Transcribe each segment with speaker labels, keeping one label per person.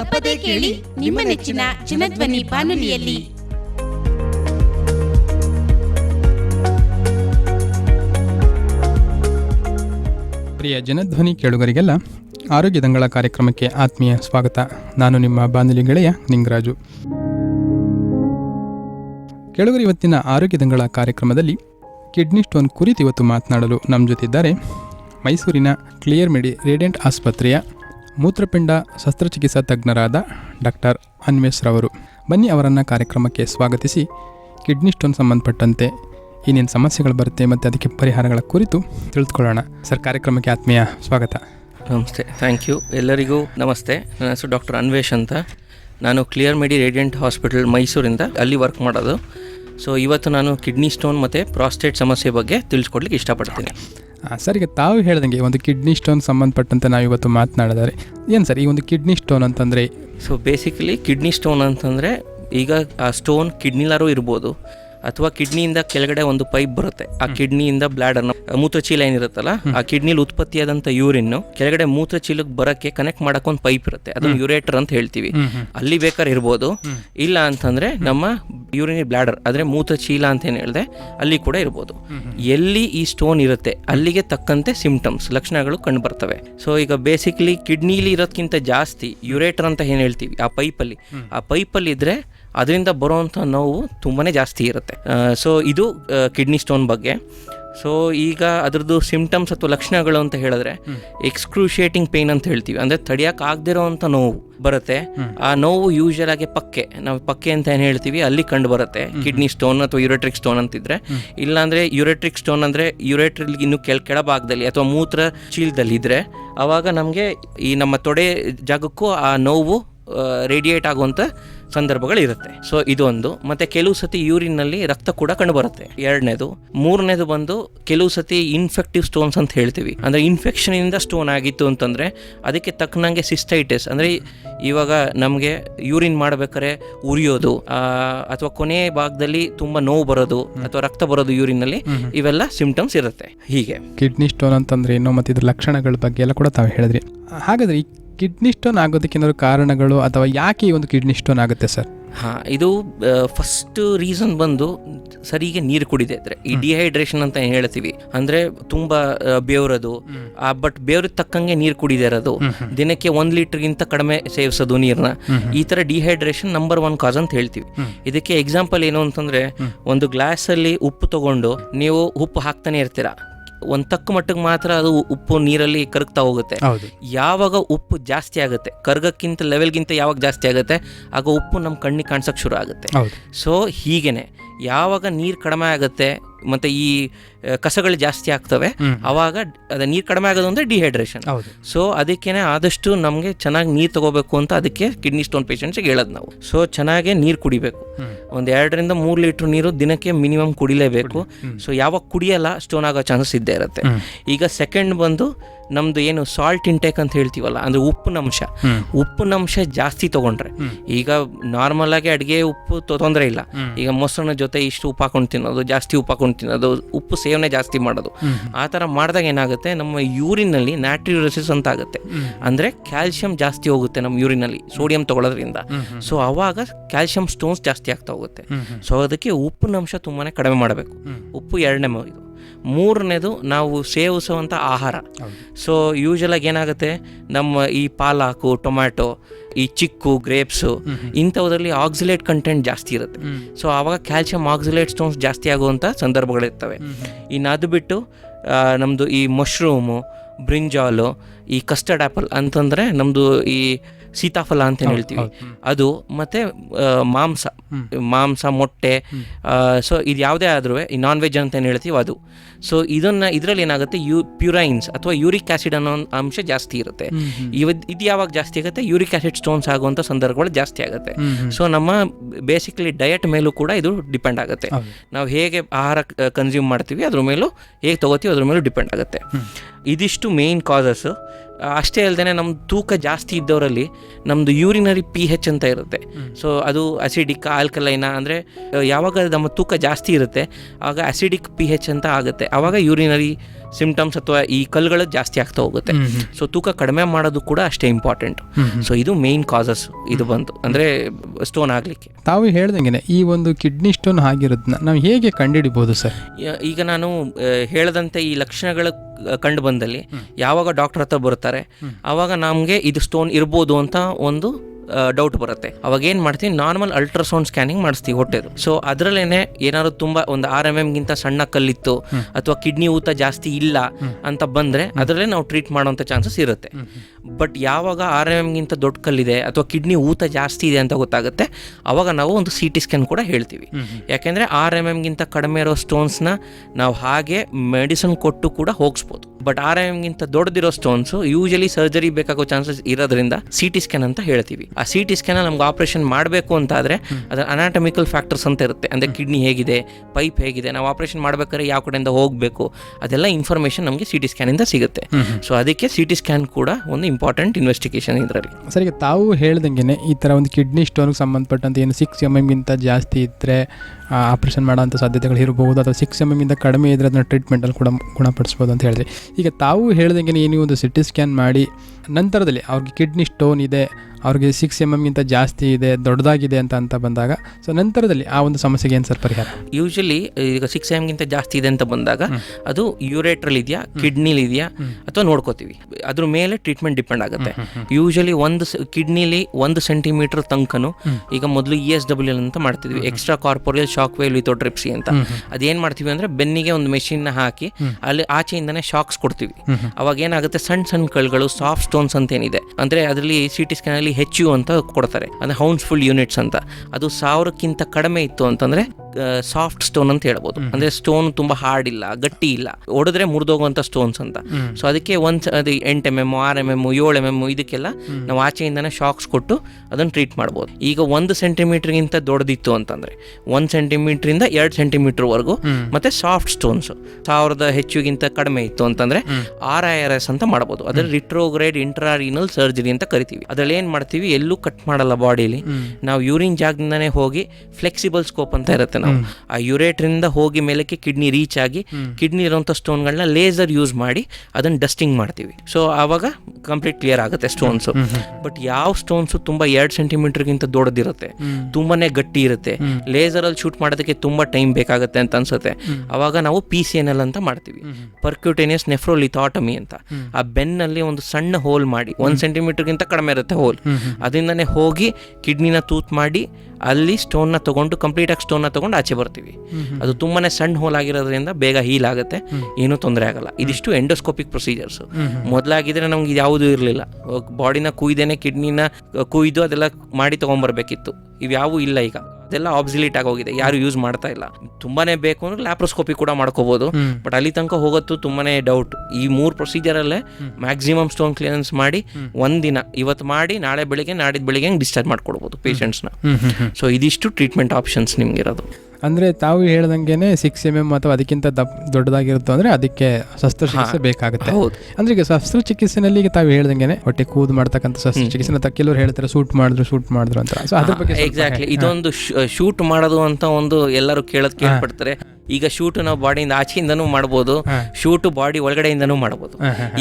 Speaker 1: ತಪ್ಪದೇ ಕೇಳಿ ನಿಮ್ಮ ನೆಚ್ಚಿನ ಚಿನ್ನಧ್ವನಿ ಬಾನುಲಿಯಲ್ಲಿ.
Speaker 2: ಪ್ರಿಯ ಜನಧ್ವನಿ ಕೇಳುಗರಿಗೆಲ್ಲ ಆರೋಗ್ಯ ದಂಗಳ ಕಾರ್ಯಕ್ರಮಕ್ಕೆ ಆತ್ಮೀಯ ಸ್ವಾಗತ. ನಾನು ನಿಮ್ಮ ಬಾನುಲಿ ಗೆಳೆಯ ನಿಂಗರಾಜು. ಕೇಳುಗರು ಇವತ್ತಿನ ಆರೋಗ್ಯ ದಂಗಳ ಕಾರ್ಯಕ್ರಮದಲ್ಲಿ ಕಿಡ್ನಿ ಸ್ಟೋನ್ ಕುರಿತು ಇವತ್ತು ಮಾತನಾಡಲು ನಮ್ಮ ಜೊತೆ ಇದ್ದಾರೆ ಮೈಸೂರಿನ ಕ್ಲಿಯರ್ ಮೆಡಿ ರೇಡಿಯಂಟ್ ಆಸ್ಪತ್ರೆಯ ಮೂತ್ರಪಿಂಡ ಶಸ್ತ್ರಚಿಕಿತ್ಸಾ ತಜ್ಞರಾದ ಡಾಕ್ಟರ್ ಅನ್ವೇಶ್ ರವರು. ಬನ್ನಿ ಅವರನ್ನು ಕಾರ್ಯಕ್ರಮಕ್ಕೆ ಸ್ವಾಗತಿಸಿ. ಕಿಡ್ನಿ ಸ್ಟೋನ್ ಸಂಬಂಧಪಟ್ಟಂತೆ ಏನೇನು ಸಮಸ್ಯೆಗಳು ಬರುತ್ತೆ ಮತ್ತು ಅದಕ್ಕೆ ಪರಿಹಾರಗಳ ಕುರಿತು ತಿಳಿದುಕೊಳ್ಳೋಣ. ಸರ್, ಕಾರ್ಯಕ್ರಮಕ್ಕೆ ಆತ್ಮೀಯ ಸ್ವಾಗತ.
Speaker 3: ನಮಸ್ತೆ. ಥ್ಯಾಂಕ್ ಯು ಎಲ್ಲರಿಗೂ ನಮಸ್ತೆ. ನನ್ನ ಹೆಸರು ಡಾಕ್ಟರ್ ಅನ್ವೇಶ್ ಅಂತ. ನಾನು ಕ್ಲಿಯರ್ ಮೆಡಿ ರೇಡಿಯಂಟ್ ಹಾಸ್ಪಿಟಲ್ ಮೈಸೂರಿಂದ ಅಲ್ಲಿ ವರ್ಕ್ ಮಾಡೋದು. ಸೊ ಇವತ್ತು ನಾನು ಕಿಡ್ನಿ ಸ್ಟೋನ್ ಮತ್ತು ಪ್ರಾಸ್ಟೇಟ್ ಸಮಸ್ಯೆ ಬಗ್ಗೆ ತಿಳಿಸ್ಕೊಡ್ಲಿಕ್ಕೆ ಇಷ್ಟಪಡ್ತೀನಿ.
Speaker 2: ಸರ್ ಈಗ ತಾವು ಹೇಳ್ದಂಗೆ ಒಂದು ಕಿಡ್ನಿ ಸ್ಟೋನ್ ಸಂಬಂಧಪಟ್ಟಂತೆ ನಾವು ಇವತ್ತು ಮಾತನಾಡಿದರೆ ಏನು ಸರ್ ಈ ಒಂದು ಕಿಡ್ನಿ ಸ್ಟೋನ್ ಅಂತಂದರೆ?
Speaker 3: ಸೊ ಬೇಸಿಕಲಿ ಕಿಡ್ನಿ ಸ್ಟೋನ್ ಅಂತಂದರೆ ಈಗ ಆ ಸ್ಟೋನ್ ಕಿಡ್ನಿಲಾರು ಇರ್ಬೋದು. ಅಥವಾ ಕಿಡ್ನಿಯಿಂದ ಕೆಳಗಡೆ ಒಂದು ಪೈಪ್ ಬರುತ್ತೆ. ಆ ಕಿಡ್ನಿಯಿಂದ ಬ್ಲಾಡರ್ನ ಮೂತ್ರಚೀಲ ಏನಿರುತ್ತಲ್ಲ ಆ ಕಿಡ್ನಿಲಿ ಉತ್ಪತ್ತಿಯಾದಂತ ಯೂರಿನ್ ಕೆಳಗಡೆ ಮೂತ್ರಚೀಲಕ್ಕೆ ಬರಕ್ಕೆ ಕನೆಕ್ಟ್ ಮಾಡಕ್ಕೆ ಒಂದು ಪೈಪ್ ಇರುತ್ತೆ. ಅದನ್ನ ಯುರೇಟರ್ ಅಂತ ಹೇಳ್ತೀವಿ. ಅಲ್ಲಿ ಬೇಕಾದ್ರೆ ಇರ್ಬೋದು. ಇಲ್ಲ ಅಂತಂದ್ರೆ ನಮ್ಮ ಯೂರಿನಿ ಬ್ಲಾಡರ್ ಅಂದ್ರೆ ಮೂತ್ರಚೀಲ ಅಂತ ಏನು ಹೇಳಿದೆ ಅಲ್ಲಿ ಕೂಡ ಇರ್ಬೋದು. ಎಲ್ಲಿ ಈ ಸ್ಟೋನ್ ಇರುತ್ತೆ ಅಲ್ಲಿಗೆ ತಕ್ಕಂತೆ ಸಿಂಪ್ಟಮ್ಸ್ ಲಕ್ಷಣಗಳು ಕಂಡು ಬರ್ತವೆ. ಸೊ ಈಗ ಬೇಸಿಕಲಿ ಕಿಡ್ನಿಲಿ ಇರೋದ್ಕಿಂತ ಜಾಸ್ತಿ ಯುರೇಟರ್ ಅಂತ ಏನು ಹೇಳ್ತೀವಿ ಆ ಪೈಪಲ್ಲಿ ಆ ಪೈಪಲ್ಲಿ ಇದ್ರೆ ಅದರಿಂದ ಬರುವಂಥ ನೋವು ತುಂಬಾ ಜಾಸ್ತಿ ಇರುತ್ತೆ. ಸೊ ಇದು ಕಿಡ್ನಿ ಸ್ಟೋನ್ ಬಗ್ಗೆ. ಸೊ ಈಗ ಅದರದ್ದು ಸಿಂಪ್ಟಮ್ಸ್ ಅಥವಾ ಲಕ್ಷಣಗಳು ಅಂತ ಹೇಳಿದ್ರೆ ಎಕ್ಸ್ಕ್ರೂಷಿಯೇಟಿಂಗ್ ಪೇನ್ ಅಂತ ಹೇಳ್ತೀವಿ. ಅಂದರೆ ತಡಿಯಕ್ಕೆ ಆಗದಿರೋ ಅಂಥ ನೋವು ಬರುತ್ತೆ. ಆ ನೋವು ಯೂಶಲ್ ಆಗಿ ಪಕ್ಕೆ. ನಾವು ಪಕ್ಕೆ ಅಂತ ಏನು ಹೇಳ್ತೀವಿ? ಅಲ್ಲಿ ಕಂಡು ಬರುತ್ತೆ. ಕಿಡ್ನಿ ಸ್ಟೋನ್ ಅಥವಾ ಯುರೆಟ್ರಿಕ್ ಸ್ಟೋನ್ ಅಂತಿದ್ರೆ. ಇಲ್ಲಾಂದ್ರೆ ಯುರೆಟ್ರಿಕ್ ಸ್ಟೋನ್ ಅಂದರೆ ಯುರೆಟ್ರಿಲ್ ಇನ್ನು ಕೆಳ ಕೆಳಭಾಗದಲ್ಲಿ ಅಥವಾ ಮೂತ್ರ ಚೀಲದಲ್ಲಿ ಇದ್ದರೆ ಆವಾಗ ನಮಗೆ ಈ ನಮ್ಮ ತೊಡೆ ಜಾಗಕ್ಕೂ ಆ ನೋವು ರೇಡಿಯೇಟ್ ಆಗುವಂಥ ಸಂದರ್ಭಗಳಿರುತ್ತೆ. ಸೊ ಇದೊಂದು. ಮತ್ತೆ ಕೆಲವು ಸತಿ ಯೂರಿನ್ನಲ್ಲಿ ರಕ್ತ ಕೂಡ ಕಂಡು ಬರುತ್ತೆ ಎರಡನೇದು ಮೂರನೇದು ಬಂದು ಕೆಲವು ಸತಿ ಇನ್ಫೆಕ್ಟಿವ್ ಸ್ಟೋನ್ಸ್ ಅಂತ ಹೇಳ್ತೀವಿ. ಅಂದ್ರೆ ಇನ್ಫೆಕ್ಷನ್ ಇಂದ ಸ್ಟೋನ್ ಆಗಿತ್ತು ಅಂತಂದ್ರೆ ಅದಕ್ಕೆ ತಕ್ಕನಂಗೆ ಸಿಸ್ಟೈಟಿಸ್ ಅಂದ್ರೆ ಇವಾಗ ನಮಗೆ ಯೂರಿನ್ ಮಾಡ್ಬೇಕಾದ್ರೆ ಉರಿಯೋದು ಅಥವಾ ಕೊನೆ ಭಾಗದಲ್ಲಿ ತುಂಬಾ ನೋವು ಬರೋದು ಅಥವಾ ರಕ್ತ ಬರೋದು ಯೂರಿನ್ನಲ್ಲಿ ಇವೆಲ್ಲ ಸಿಂಪ್ಟಮ್ಸ್ ಇರುತ್ತೆ. ಹೀಗೆ.
Speaker 2: ಕಿಡ್ನಿ ಸ್ಟೋನ್ ಅಂತಂದ್ರೆ ಏನು ಮತ್ತು ಇದ್ರ ಲಕ್ಷಣಗಳ ಬಗ್ಗೆ ಎಲ್ಲ ಕೂಡ ತಾವು ಹೇಳಿದ್ರಿ. ಹಾಗಾದ್ರೆ ಈ ಕಿಡ್ನಿ ಸ್ಟೋನ್ ಆಗೋದಕ್ಕೆ ಏನಾದ್ರು ಕಾರಣಗಳು ಅಥವಾ ಯಾಕೆ ಈ ಒಂದು ಕಿಡ್ನಿ ಸ್ಟೋನ್ ಆಗುತ್ತೆ ಸರ್
Speaker 3: ಹಾಂ ಇದು ಫಸ್ಟ್ ರೀಸನ್ ಬಂದು ಸರಿಗೆ ನೀರು ಕುಡಿದೆ ಇದ್ರೆ ಈ ಡಿಹೈಡ್ರೇಷನ್ ಅಂತ ಹೇಳ್ತೀವಿ. ಅಂದ್ರೆ ತುಂಬಾ ಬೇವರದು. ಬೇವ್ರದು ಬಟ್ ಬೇವ್ರಿಗೆ ತಕ್ಕಂಗೆ ನೀರು ಕುಡಿದೇ ಇರೋದು. ದಿನಕ್ಕೆ ಒಂದ್ ಲೀಟರ್ಗಿಂತ ಕಡಿಮೆ ಸೇವಿಸೋದು ನೀರನ್ನ ಈ ತರ ಡಿಹೈಡ್ರೇಷನ್ ನಂಬರ್ ಒನ್ ಕಾಸ್ ಅಂತ ಹೇಳ್ತೀವಿ. ಇದಕ್ಕೆ ಎಕ್ಸಾಂಪಲ್ ಏನು ಅಂತಂದ್ರೆ ಒಂದು ಗ್ಲಾಸ್ ಅಲ್ಲಿ ಉಪ್ಪು ತಗೊಂಡು ನೀವು ಉಪ್ಪು ಹಾಕ್ತಾನೆ ಇರ್ತೀರಾ. ಒಂದ್ ತಕ್ಕ ಮಟ್ಟಿಗೆ ಮಾತ್ರ ಅದು ಉಪ್ಪು ನೀರಲ್ಲಿ ಕರಗ್ತಾ ಹೋಗುತ್ತೆ. ಯಾವಾಗ ಉಪ್ಪು ಜಾಸ್ತಿ ಆಗುತ್ತೆ ಕರ್ಗಕ್ಕಿಂತ ಲೆವೆಲ್ಗಿಂತ ಯಾವಾಗ ಜಾಸ್ತಿ ಆಗುತ್ತೆ ಆಗ ಉಪ್ಪು ನಮ್ಮ ಕಣ್ಣಿಗೆ ಕಾಣಿಸೋಕೆ ಶುರು ಆಗುತ್ತೆ. ಸೊ ಹೀಗೇನೆ ಯಾವಾಗ ನೀರು ಕಡಿಮೆ ಆಗುತ್ತೆ ಮತ್ತು ಈ ಕಸಗಳು ಜಾಸ್ತಿ ಆಗ್ತವೆ. ಅವಾಗ ಅದ ನೀರು ಕಡಿಮೆ ಆಗೋದು ಅಂದರೆ ಡಿಹೈಡ್ರೇಷನ್ ಸೊ ಅದಕ್ಕೇನೆ ಆದಷ್ಟು ನಮಗೆ ಚೆನ್ನಾಗಿ ನೀರು ತಗೋಬೇಕು ಅಂತ ಅದಕ್ಕೆ ಕಿಡ್ನಿ ಸ್ಟೋನ್ ಪೇಷೆಂಟ್ಸಿಗೆ ಹೇಳೋದು ನಾವು. ಸೊ ಚೆನ್ನಾಗಿ ನೀರು ಕುಡಿಬೇಕು. ಒಂದು ಎರಡರಿಂದ ಮೂರು ಲೀಟ್ರ್ ನೀರು ದಿನಕ್ಕೆ ಮಿನಿಮಮ್ ಕುಡಿಲೇಬೇಕು. ಸೊ ಯಾವಾಗ ಕುಡಿಯಲ್ಲ ಸ್ಟೋನ್ ಆಗೋ ಚಾನ್ಸಸ್ ಇದ್ದೇ ಇರುತ್ತೆ. ಈಗ ಸೆಕೆಂಡ್ ಬಂದು ನಮ್ದು ಏನು ಸಾಲ್ಟ್ ಇಂಟೇಕ್ ಅಂತ ಹೇಳ್ತೀವಲ್ಲ ಅಂದ್ರೆ ಉಪ್ಪಿನ ಅಂಶ ಉಪ್ಪಿನ ಅಂಶ ಜಾಸ್ತಿ ತಗೊಂಡ್ರೆ. ಈಗ ನಾರ್ಮಲ್ ಆಗಿ ಅಡಿಗೆ ಉಪ್ಪು ತೊಂದರೆ ಇಲ್ಲ. ಈಗ ಮೊಸರನ್ನ ಜೊತೆ ಇಷ್ಟು ಉಪ್ಪು ಹಾಕೊಂಡು ತಿನ್ನೋದು ಜಾಸ್ತಿ ಉಪ್ಪು ಹಾಕೊಂಡು ತಿನ್ನೋದು ಉಪ್ಪು ಸೇವನೆ ಜಾಸ್ತಿ ಮಾಡೋದು. ಆ ಥರ ಮಾಡಿದಾಗ ಏನಾಗುತ್ತೆ ನಮ್ಮ ಯೂರಿನಲ್ಲಿ ನ್ಯಾಟ್ರಿಯೂರಿಸಿಸ್ ಅಂತ ಆಗುತ್ತೆ. ಅಂದ್ರೆ ಕ್ಯಾಲ್ಸಿಯಂ ಜಾಸ್ತಿ ಹೋಗುತ್ತೆ ನಮ್ಮ ಯೂರಿನಲ್ಲಿ ಸೋಡಿಯಂ ತಗೊಳ್ಳೋದ್ರಿಂದ. ಸೊ ಅವಾಗ ಕ್ಯಾಲ್ಸಿಯಂ ಸ್ಟೋನ್ಸ್ ಜಾಸ್ತಿ ಆಗ್ತಾ ಹೋಗುತ್ತೆ. ಸೊ ಅದಕ್ಕೆ ಉಪ್ಪಿನ ಅಂಶ ತುಂಬಾನೇ ಕಡಿಮೆ ಮಾಡಬೇಕು. ಉಪ್ಪು ಎರಡನೇ ಮಗು ಇದು. ಮೂರನೇದು ನಾವು ಸೇವಿಸುವಂಥ ಆಹಾರ. ಸೊ ಯೂಶಲಾಗಿ ಏನಾಗುತ್ತೆ? ನಮ್ಮ ಈ ಪಾಲಾಕು ಟೊಮ್ಯಾಟೊ ಈ ಚಿಕ್ಕು ಗ್ರೇಪ್ಸು ಇಂಥವುದರಲ್ಲಿ ಆಕ್ಸಿಲೇಟ್ ಕಂಟೆಂಟ್ ಜಾಸ್ತಿ ಇರುತ್ತೆ. ಸೊ ಆವಾಗ ಕ್ಯಾಲ್ಸಿಯಂ ಆಕ್ಸಿಲೇಟ್ ಸ್ಟೋನ್ಸ್ ಜಾಸ್ತಿ ಆಗುವಂಥ ಸಂದರ್ಭಗಳಿರ್ತವೆ. ಇನ್ನು ಅದು ಬಿಟ್ಟು ನಮ್ಮದು ಈ ಮಶ್ರೂಮು ಬ್ರಿಂಜಾಲು ಈ ಕಸ್ಟರ್ಡ್ ಆ್ಯಪಲ್ ಅಂತಂದರೆ ನಮ್ಮದು ಈ ಸೀತಾಫಲ ಅಂತ ಹೇಳ್ತೀವಿ. ಅದು ಮತ್ತೆ ಮಾಂಸ ಮಾಂಸ ಮೊಟ್ಟೆ ಸೊ ಇದು ಯಾವುದೇ ಆದ್ರೂ ಈ ನಾನ್ ವೆಜ್ ಅಂತ ಏನು ಹೇಳ್ತೀವಿ ಅದು. ಸೊ ಇದನ್ನು ಇದರಲ್ಲಿ ಏನಾಗುತ್ತೆ ಯು ಪ್ಯೂರೈನ್ಸ್ ಅಥವಾ ಯೂರಿಕ್ ಆಸಿಡ್ ಅನ್ನೋ ಅಂಶ ಜಾಸ್ತಿ ಇರುತ್ತೆ. ಇವತ್ತು ಇದು ಯಾವಾಗ ಜಾಸ್ತಿ ಆಗುತ್ತೆ ಯೂರಿಕ್ ಆಸಿಡ್ ಸ್ಟೋನ್ಸ್ ಆಗುವಂಥ ಸಂದರ್ಭಗಳು ಜಾಸ್ತಿ ಆಗುತ್ತೆ. ಸೊ ನಮ್ಮ ಬೇಸಿಕಲಿ ಡಯಟ್ ಮೇಲೂ ಕೂಡ ಇದು ಡಿಪೆಂಡ್ ಆಗುತ್ತೆ. ನಾವು ಹೇಗೆ ಆಹಾರ ಕನ್ಸ್ಯೂಮ್ ಮಾಡ್ತೀವಿ ಅದ್ರ ಮೇಲೂ ಹೇಗೆ ತಗೋತೀವಿ ಅದ್ರ ಮೇಲೂ ಡಿಪೆಂಡ್ ಆಗುತ್ತೆ. ಇದಿಷ್ಟು ಮೇನ್ ಕಾಸಸ್ಸು ಅಷ್ಟೇ ಅಲ್ಲದೆ ನಮ್ಮ ತೂಕ ಜಾಸ್ತಿ ಇದ್ದವರಲ್ಲಿ ನಮ್ಮದು ಯೂರಿನರಿ ಪಿ ಹೆಚ್ ಅಂತ ಇರುತ್ತೆ. ಸೊ ಅದು ಅಸಿಡಿಕ್ ಆಲ್ಕಲೈನ ಅಂದರೆ ಯಾವಾಗ ನಮ್ಮ ತೂಕ ಜಾಸ್ತಿ ಇರುತ್ತೆ ಆಗ ಅಸಿಡಿಕ್ ಪಿ ಹೆಚ್ ಅಂತ ಆಗುತ್ತೆ. ಆವಾಗ ಯೂರಿನರಿ ಸಿಮ್ಟಮ್ಸ್ ಅಥವಾ ಈ ಕಲ್ಲುಗಳು ಜಾಸ್ತಿ ಆಗ್ತಾ ಹೋಗುತ್ತೆ. ಸೊ ತೂಕ ಕಡಿಮೆ ಮಾಡೋದು ಕೂಡ ಅಷ್ಟೇ ಇಂಪಾರ್ಟೆಂಟ್ ಸೊ ಇದು ಮೇನ್ ಕಾಸಸ್ ಇದು ಬಂತು. ಅಂದ್ರೆ ಸ್ಟೋನ್ ಆಗಲಿಕ್ಕೆ.
Speaker 2: ತಾವು ಹೇಳ್ದಂಗೆ ಈ ಒಂದು ಕಿಡ್ನಿ ಸ್ಟೋನ್ ಆಗಿರೋದನ್ನ ನಾವು ಹೇಗೆ ಕಂಡುಹಿಡಿಬೋದು ಸರ್?
Speaker 3: ಈಗ ನಾನು ಹೇಳದಂತೆ ಈ ಲಕ್ಷಣಗಳು ಕಂಡು ಬಂದಲ್ಲಿ ಯಾವಾಗ ಡಾಕ್ಟರ್ ಹತ್ರ ಬರ್ತಾರೆ ಆವಾಗ ನಮಗೆ ಇದು ಸ್ಟೋನ್ ಇರ್ಬೋದು ಅಂತ ಒಂದು ಡೌಟ್ ಬರುತ್ತೆ. ಅವಾಗ ಏನು ಮಾಡ್ತೀವಿ ನಾರ್ಮಲ್ ಅಲ್ಟ್ರಾಸೌಂಡ್ ಸ್ಕ್ಯಾನಿಂಗ್ ಮಾಡಿಸ್ತೀವಿ ಹೊಟ್ಟೆದು. ಸೊ ಅದರಲ್ಲೇನೆ ಏನಾದ್ರು ತುಂಬ ಒಂದು ಆರ್ ಎಂ ಎಮ್ಗಿಂತ ಸಣ್ಣ ಕಲ್ಲಿತ್ತು ಅಥವಾ ಕಿಡ್ನಿ ಊತ ಜಾಸ್ತಿ ಇಲ್ಲ ಅಂತ ಬಂದರೆ ಅದರಲ್ಲೇ ನಾವು ಟ್ರೀಟ್ ಮಾಡುವಂಥ ಚಾನ್ಸಸ್ ಇರುತ್ತೆ. ಬಟ್ ಯಾವಾಗ ಆರ್ ಎಂ ಎಮ್ಗಿಂತ ದೊಡ್ಡ ಕಲ್ಲಿದೆ ಅಥವಾ ಕಿಡ್ನಿ ಊತ ಜಾಸ್ತಿ ಇದೆ ಅಂತ ಗೊತ್ತಾಗುತ್ತೆ ಅವಾಗ ನಾವು ಒಂದು ಸಿ ಟಿ ಸ್ಕ್ಯಾನ್ ಕೂಡ ಹೇಳ್ತೀವಿ. ಯಾಕೆಂದರೆ ಆರ್ ಎಂ ಎಮ್ಗಿಂತ ಕಡಿಮೆ ಇರೋ ಸ್ಟೋನ್ಸ್ನ ನಾವು ಹಾಗೆ ಮೆಡಿಸಿನ್ ಕೊಟ್ಟು ಕೂಡ ಹೋಗಿಸ್ಬೋದು. ಬಟ್ ಆರ್ ಎಂ ಎಮ್ಗಿಂತ ದೊಡ್ಡದಿರೋ ಸ್ಟೋನ್ಸು ಯೂಶಲಿ ಸರ್ಜರಿ ಬೇಕಾಗೋ ಚಾನ್ಸಸ್ ಇರೋದ್ರಿಂದ ಸಿ ಟಿ ಸ್ಕ್ಯಾನ್ ಅಂತ ಹೇಳ್ತೀವಿ. ಆ ಸಿ ಟಿ ಸ್ಕ್ಯಾನ್ ನಮ್ಗೆ ಆಪರೇಷನ್ ಮಾಡಬೇಕು ಅಂತ ಆದರೆ ಅದರ ಅನಾಟಮಿಕಲ್ ಫ್ಯಾಕ್ಟರ್ಸ್ ಅಂತ ಇರುತ್ತೆ. ಅಂದರೆ ಕಿಡ್ನಿ ಹೇಗಿದೆ ಪೈಪ್ ಹೇಗಿದೆ ನಾವು ಆಪರೇಷನ್ ಮಾಡಬೇಕಾದ್ರೆ ಯಾವ ಕಡೆಯಿಂದ ಹೋಗಬೇಕು ಅದೆಲ್ಲ ಇನ್ಫಾರ್ಮೇಷನ್ ನಮಗೆ ಸಿ ಟಿ ಸ್ಕ್ಯಾನಿಂದ ಸಿಗುತ್ತೆ. ಸೊ ಅದಕ್ಕೆ ಸಿ ಟಿ ಸ್ಕ್ಯಾನ್ ಕೂಡ ಒಂದು ಇಂಪಾರ್ಟೆಂಟ್ ಇನ್ವೆಸ್ಟಿಗೇಷನ್ ಇದರಲ್ಲಿ.
Speaker 2: ಸರಿ ತಾವು ಹೇಳ್ದಂಗೆ ಈ ಥರ ಒಂದು ಕಿಡ್ನಿ ಸ್ಟೋನ್ಗೆ ಸಂಬಂಧಪಟ್ಟಂತೆ ಏನು ಸಿಕ್ಸ್ ಎಂ ಎಮ್ಗಿಂತ ಜಾಸ್ತಿ ಇದ್ದರೆ ಆಪ್ರೇಷನ್ ಮಾಡೋಂಥ ಸಾಧ್ಯತೆಗಳು ಇರಬಹುದು ಅಥವಾ ಸಿಕ್ಸ್ ಎಂ ಎಮ್ಮಿಂದ ಕಡಿಮೆ ಇದ್ದರೆ ಅದನ್ನ ಟ್ರೀಟ್ಮೆಂಟಲ್ಲಿ ಕೂಡ ಗುಣಪಡಿಸ್ಬೋದು ಅಂತ ಹೇಳಿದ್ರಿ. ಈಗ ತಾವು ಹೇಳ್ದಂಗೆ ಏನು ಒಂದು ಸಿ ಟಿ ಸ್ಕ್ಯಾನ್ ಮಾಡಿ ನಂತರದಲ್ಲಿ ಅವ್ರಿಗೆ ಕಿಡ್ನಿ ಸ್ಟೋನ್ ಇದೆ ಅವ್ರಿಗೆ ಸಿಕ್ಸ್ ಎಂ ಎಮ್ಗಿಂತ ಜಾಸ್ತಿ ಇದೆ ದೊಡ್ಡದಾಗಿದೆ ಅಂತ ಅಂತ ಬಂದಾಗ ಸೊ ನಂತರದಲ್ಲಿ ಆ ಒಂದು ಸಮಸ್ಯೆಗೆ ಏನು ಸರ್ ಪರಿಹಾರ?
Speaker 3: ಯೂಶಲಿ ಈಗ ಸಿಕ್ಸ್ ಎಮ್ಗಿಂತ ಜಾಸ್ತಿ ಇದೆ ಅಂತ ಬಂದಾಗ ಅದು ಯೂರೇಟ್ರಲ್ಲಿ ಇದೆಯಾ ಕಿಡ್ನಿಲಿ ಇದೆಯಾ ಅಥವಾ ನೋಡ್ಕೋತೀವಿ. ಅದ್ರ ಮೇಲೆ ಟ್ರೀಟ್ಮೆಂಟ್ ಡಿಪೆಂಡ್ ಆಗುತ್ತೆ. ಯೂಶಲಿ ಒಂದು ಕಿಡ್ನಿಲಿ ಒಂದು ಸೆಂಟಿಮೀಟರ್ ತನಕನು ಈಗ ಮೊದಲು ಇ ಎಸ್ ಡಬ್ಲ್ಯೂ ಅಂತ ಮಾಡ್ತಿದ್ವಿ. Extra corporeal shock wave lithotripsy ಅಂತ ಅದೇನ್ ಮಾಡ್ತೀವಿ ಅಂದ್ರೆ ಬೆನ್ನಿಗೆ ಒಂದು ಮೆಷಿನ್ ಹಾಕಿ ಅಲ್ಲಿ ಆಚೆಯಿಂದನೇ ಶಾಕ್ಸ್ ಕೊಡ್ತೀವಿ. ಅವಾಗ ಏನಾಗುತ್ತೆ? ಸಣ್ಣ ಸಣ್ಣ ಕಳ್ಗಳು ಸಾಫ್ಟ್ ಸ್ಟೋನ್ಸ್ ಅಂತ ಏನಿದೆ ಅಂದ್ರೆ ಅದರಲ್ಲಿ ಸಿ ಟಿ ಸ್ಕ್ಯಾನ್ ಅಲ್ಲಿ ಹೆಚ್ ಯು ಅಂತ ಕೊಡ್ತಾರೆ. ಅಂದ್ರೆ ಹೌನ್ಸ್ಫುಲ್ ಯೂನಿಟ್ಸ್ ಅಂತ. ಅದು ಸಾವಿರಕ್ಕಿಂತ ಕಡಿಮೆ ಇತ್ತು ಅಂತಂದ್ರೆ ಸಾಫ್ಟ್ ಸ್ಟೋನ್ ಅಂತ ಹೇಳ್ಬೋದು. ಅಂದ್ರೆ ಸ್ಟೋನ್ ತುಂಬಾ ಹಾರ್ಡ್ ಇಲ್ಲ ಗಟ್ಟಿ ಇಲ್ಲ. ಹೊಡೆದ್ರೆ ಮುರಿದೋಗುವಂತ ಸ್ಟೋನ್ಸ್ ಅಂತ. ಸೊ ಅದಕ್ಕೆ ಒಂದ್ ಅದು ಎಂಟು ಎಂ ಎಂ ಆರ್ ಎಂ ಎಂ ಏಳು ಎಂ ಎಂ ಇದಕ್ಕೆಲ್ಲ ನಾವು ಆಚೆಯಿಂದನೇ ಶಾಕ್ಸ್ ಕೊಟ್ಟು ಅದನ್ನು ಟ್ರೀಟ್ ಮಾಡ್ಬೋದು. ಈಗ ಒಂದು ಸೆಂಟಿಮೀಟರ್ಗಿಂತ ದೊಡ್ಡದಿತ್ತು ಅಂತಂದ್ರೆ ಒಂದು ಸೆಂಟಿಮೀಟ್ರಿಂದ ಎರಡು ಸೆಂಟಿಮೀಟರ್ವರೆಗೂ ಮತ್ತೆ ಸಾಫ್ಟ್ ಸ್ಟೋನ್ಸ್ ಸಾವಿರದ ಹೆಚ್ಚುಗಿಂತ ಕಡಿಮೆ ಇತ್ತು ಅಂತಂದ್ರೆ ಆರ್ ಐ ಆರ್ ಎಸ್ ಅಂತ ಮಾಡ್ಬೋದು. ಅದ್ರ ರಿಟ್ರೋಗ್ರೇಡ್ ಇಂಟ್ರಾರಿನಲ್ ಸರ್ಜರಿ ಅಂತ ಕರಿತೀವಿ. ಅದ್ರಲ್ಲಿ ಏನ್ ಮಾಡ್ತೀವಿ? ಎಲ್ಲೂ ಕಟ್ ಮಾಡಲ್ಲ ಬಾಡಿಲಿ ನಾವು ಯೂರಿನ್ ಜಾಗದಿಂದನೇ ಹೋಗಿ ಫ್ಲೆಕ್ಸಿಬಲ್ ಸ್ಕೋಪ್ ಅಂತ ಇರುತ್ತೆ ನಾವು. ಆ ಯುರೇಟ್ರಿಂದ ಹೋಗಿ ಮೇಲಕ್ಕೆ ಕಿಡ್ನಿ ರೀಚ್ ಆಗಿ ಕಿಡ್ನಿ ಇರುವಂಥ ಸ್ಟೋನ್ಗಳನ್ನ ಲೇಸರ್ ಯೂಸ್ ಮಾಡಿ ಅದನ್ನ ಡಸ್ಟಿಂಗ್ ಮಾಡ್ತೀವಿ. ಸೊ ಆವಾಗ ಕಂಪ್ಲೀಟ್ ಕ್ಲಿಯರ್ ಆಗುತ್ತೆ ಸ್ಟೋನ್ಸು ಬಟ್ ಯಾವ ಸ್ಟೋನ್ಸು ತುಂಬಾ ಎರಡು ಸೆಂಟಿಮೀಟರ್ಗಿಂತ ದೊಡ್ಡದಿರುತ್ತೆ. ತುಂಬಾನೇ ಗಟ್ಟಿ ಇರುತ್ತೆ. ಲೇಸರಲ್ಲಿ ಶೂಟ್ ಮಾಡೋದಕ್ಕೆ ತುಂಬಾ ಟೈಮ್ ಬೇಕಾಗುತ್ತೆ ಅಂತ ಅನ್ಸುತ್ತೆ. ಅವಾಗ ನಾವು ಪಿ ಸಿ ಎನ್ ಎಲ್ ಅಂತ ಮಾಡ್ತೀವಿ. ಪರ್ಕ್ಯೂಟೇನಿಯಸ್ ನೆಫ್ರೋಲಿಥಾಟಮಿ ಅಂತ. ಆ ಬೆನ್ನಲ್ಲಿ ಒಂದು ಸಣ್ಣ ಹೋಲ್ ಮಾಡಿ ಒಂದು ಸೆಂಟಿಮೀಟರ್ಗಿಂತ ಕಡಿಮೆ ಇರುತ್ತೆ ಹೋಲ್ ಅದರಿಂದನೇ ಹೋಗಿ ಕಿಡ್ನಿನ ತೂತ್ ಮಾಡಿ ಅಲ್ಲಿ ಸ್ಟೋನ್ನ ತಗೊಂಡು ಕಂಪ್ಲೀಟ್ ಆಗಿ ಸ್ಟೋನ್ನ ತಗೊಂಡು ಆಚೆ ಬರ್ತೀವಿ. ಅದು ತುಂಬಾನೇ ಸಣ್ಣ ಹೋಲ್ ಆಗಿರೋದ್ರಿಂದ ಬೇಗ ಹೀಲ್ ಆಗುತ್ತೆ. ಏನೂ ತೊಂದರೆ ಆಗಲ್ಲ. ಇದಿಷ್ಟು ಎಂಡೋಸ್ಕೋಪಿಕ್ ಪ್ರೊಸೀಜರ್ಸ್ ಮೊದಲಾಗಿದ್ರೆ ನಮ್ಗೆ ಯಾವುದು ಇರಲಿಲ್ಲ. ಬಾಡಿನ ಕುಯ್ದೇನೆ ಕಿಡ್ನಿನ ಕುಯ್ದು ಅದೆಲ್ಲ ಮಾಡಿ ತಗೊಂಡ್ಬರ್ಬೇಕಿತ್ತು ಇವ್ಯಾವೂ ಇಲ್ಲ ಈಗ. ಅದೆಲ್ಲ ಆಬ್ಸಿಲೀಟ್ ಆಗೋಗಿದೆ ಯಾರು ಯೂಸ್ ಮಾಡ್ತಾ ಇಲ್ಲ. ತುಂಬಾನೇ ಬೇಕು ಅಂದ್ರೆ ಲ್ಯಾಪ್ರೋಸ್ಕೋಪಿ ಕೂಡ ಮಾಡ್ಕೋಬಹುದು ಬಟ್ ಅಲ್ಲಿ ತನಕ ಹೋಗೋದು ತುಂಬಾನೇ ಡೌಟ್ ಈ ಮೂರು ಪ್ರೊಸೀಜರಲ್ಲೇ ಮ್ಯಾಕ್ಸಿಮಮ್ ಸ್ಟೋನ್ ಕ್ಲಿಯರೆನ್ಸ್ ಮಾಡಿ ಒಂದಿನ ಇವತ್ತು ಮಾಡಿ ನಾಳೆ ಬೆಳಿಗ್ಗೆ ನಾಡಿದ್ ಬೆಳಿಗ್ಗೆ ಡಿಸ್ಚಾರ್ಜ್ ಮಾಡ್ಕೊಡ್ಬೋದು ಪೇಷಂಟ್ಸ್ನ ಸೊ ಇದಿಷ್ಟು ಟ್ರೀಟ್ಮೆಂಟ್ ಆಪ್ಷನ್ಸ್ ನಿಮ್ಗಿರೋದು.
Speaker 2: ಅಂದರೆ ತಾವು ಹೇಳ್ದಂಗೆ ಸಿಕ್ಸ್ ಎಂ ಎಂ ಅಥವಾ ಅದಕ್ಕಿಂತ ದಪ್ ದೊಡ್ಡದಾಗಿರುತ್ತೋ ಅಂದ್ರೆ ಅದಕ್ಕೆ ಶಸ್ತ್ರಚಿಕಿತ್ಸೆ ಬೇಕಾಗುತ್ತೆ.
Speaker 3: ಹೌದು.
Speaker 2: ಅಂದ್ರೆ ಈಗ ಶಸ್ತ್ರಚಿಕಿತ್ಸೆನಲ್ಲಿ ಈಗ ತಾವು ಹೇಳ್ದಂಗೆ ಹೊಟ್ಟೆ ಕೂದು ಮಾಡ್ತಕ್ಕಂಥ ಶಸ್ತ್ರಚಿಕಿತ್ಸೆ ಅಂತ ಕೆಲವರು ಹೇಳ್ತಾರೆ ಶೂಟ್ ಮಾಡಿದ್ರು ಶೂಟ್ ಮಾಡಿದ್ರು ಅಂತ. ಸೊ ಅದ್ರ ಬಗ್ಗೆ
Speaker 3: ಎಕ್ಸಾಕ್ಟ್ಲಿ ಇದೊಂದು ಶೂಟ್ ಮಾಡೋದು ಅಂತ ಒಂದು ಎಲ್ಲರೂ ಕೇಳೋದು ಕೇಳ್ಪಡ್ತಾರೆ. ಈಗ ಶೂಟ್ ನಾವು ಬಾಡಿಯಿಂದ ಆಚೆಯಿಂದನೂ ಮಾಡ್ಬೋದು ಶೂಟ್ ಬಾಡಿ ಒಳಗಡೆಯಿಂದನೂ ಮಾಡ್ಬೋದು.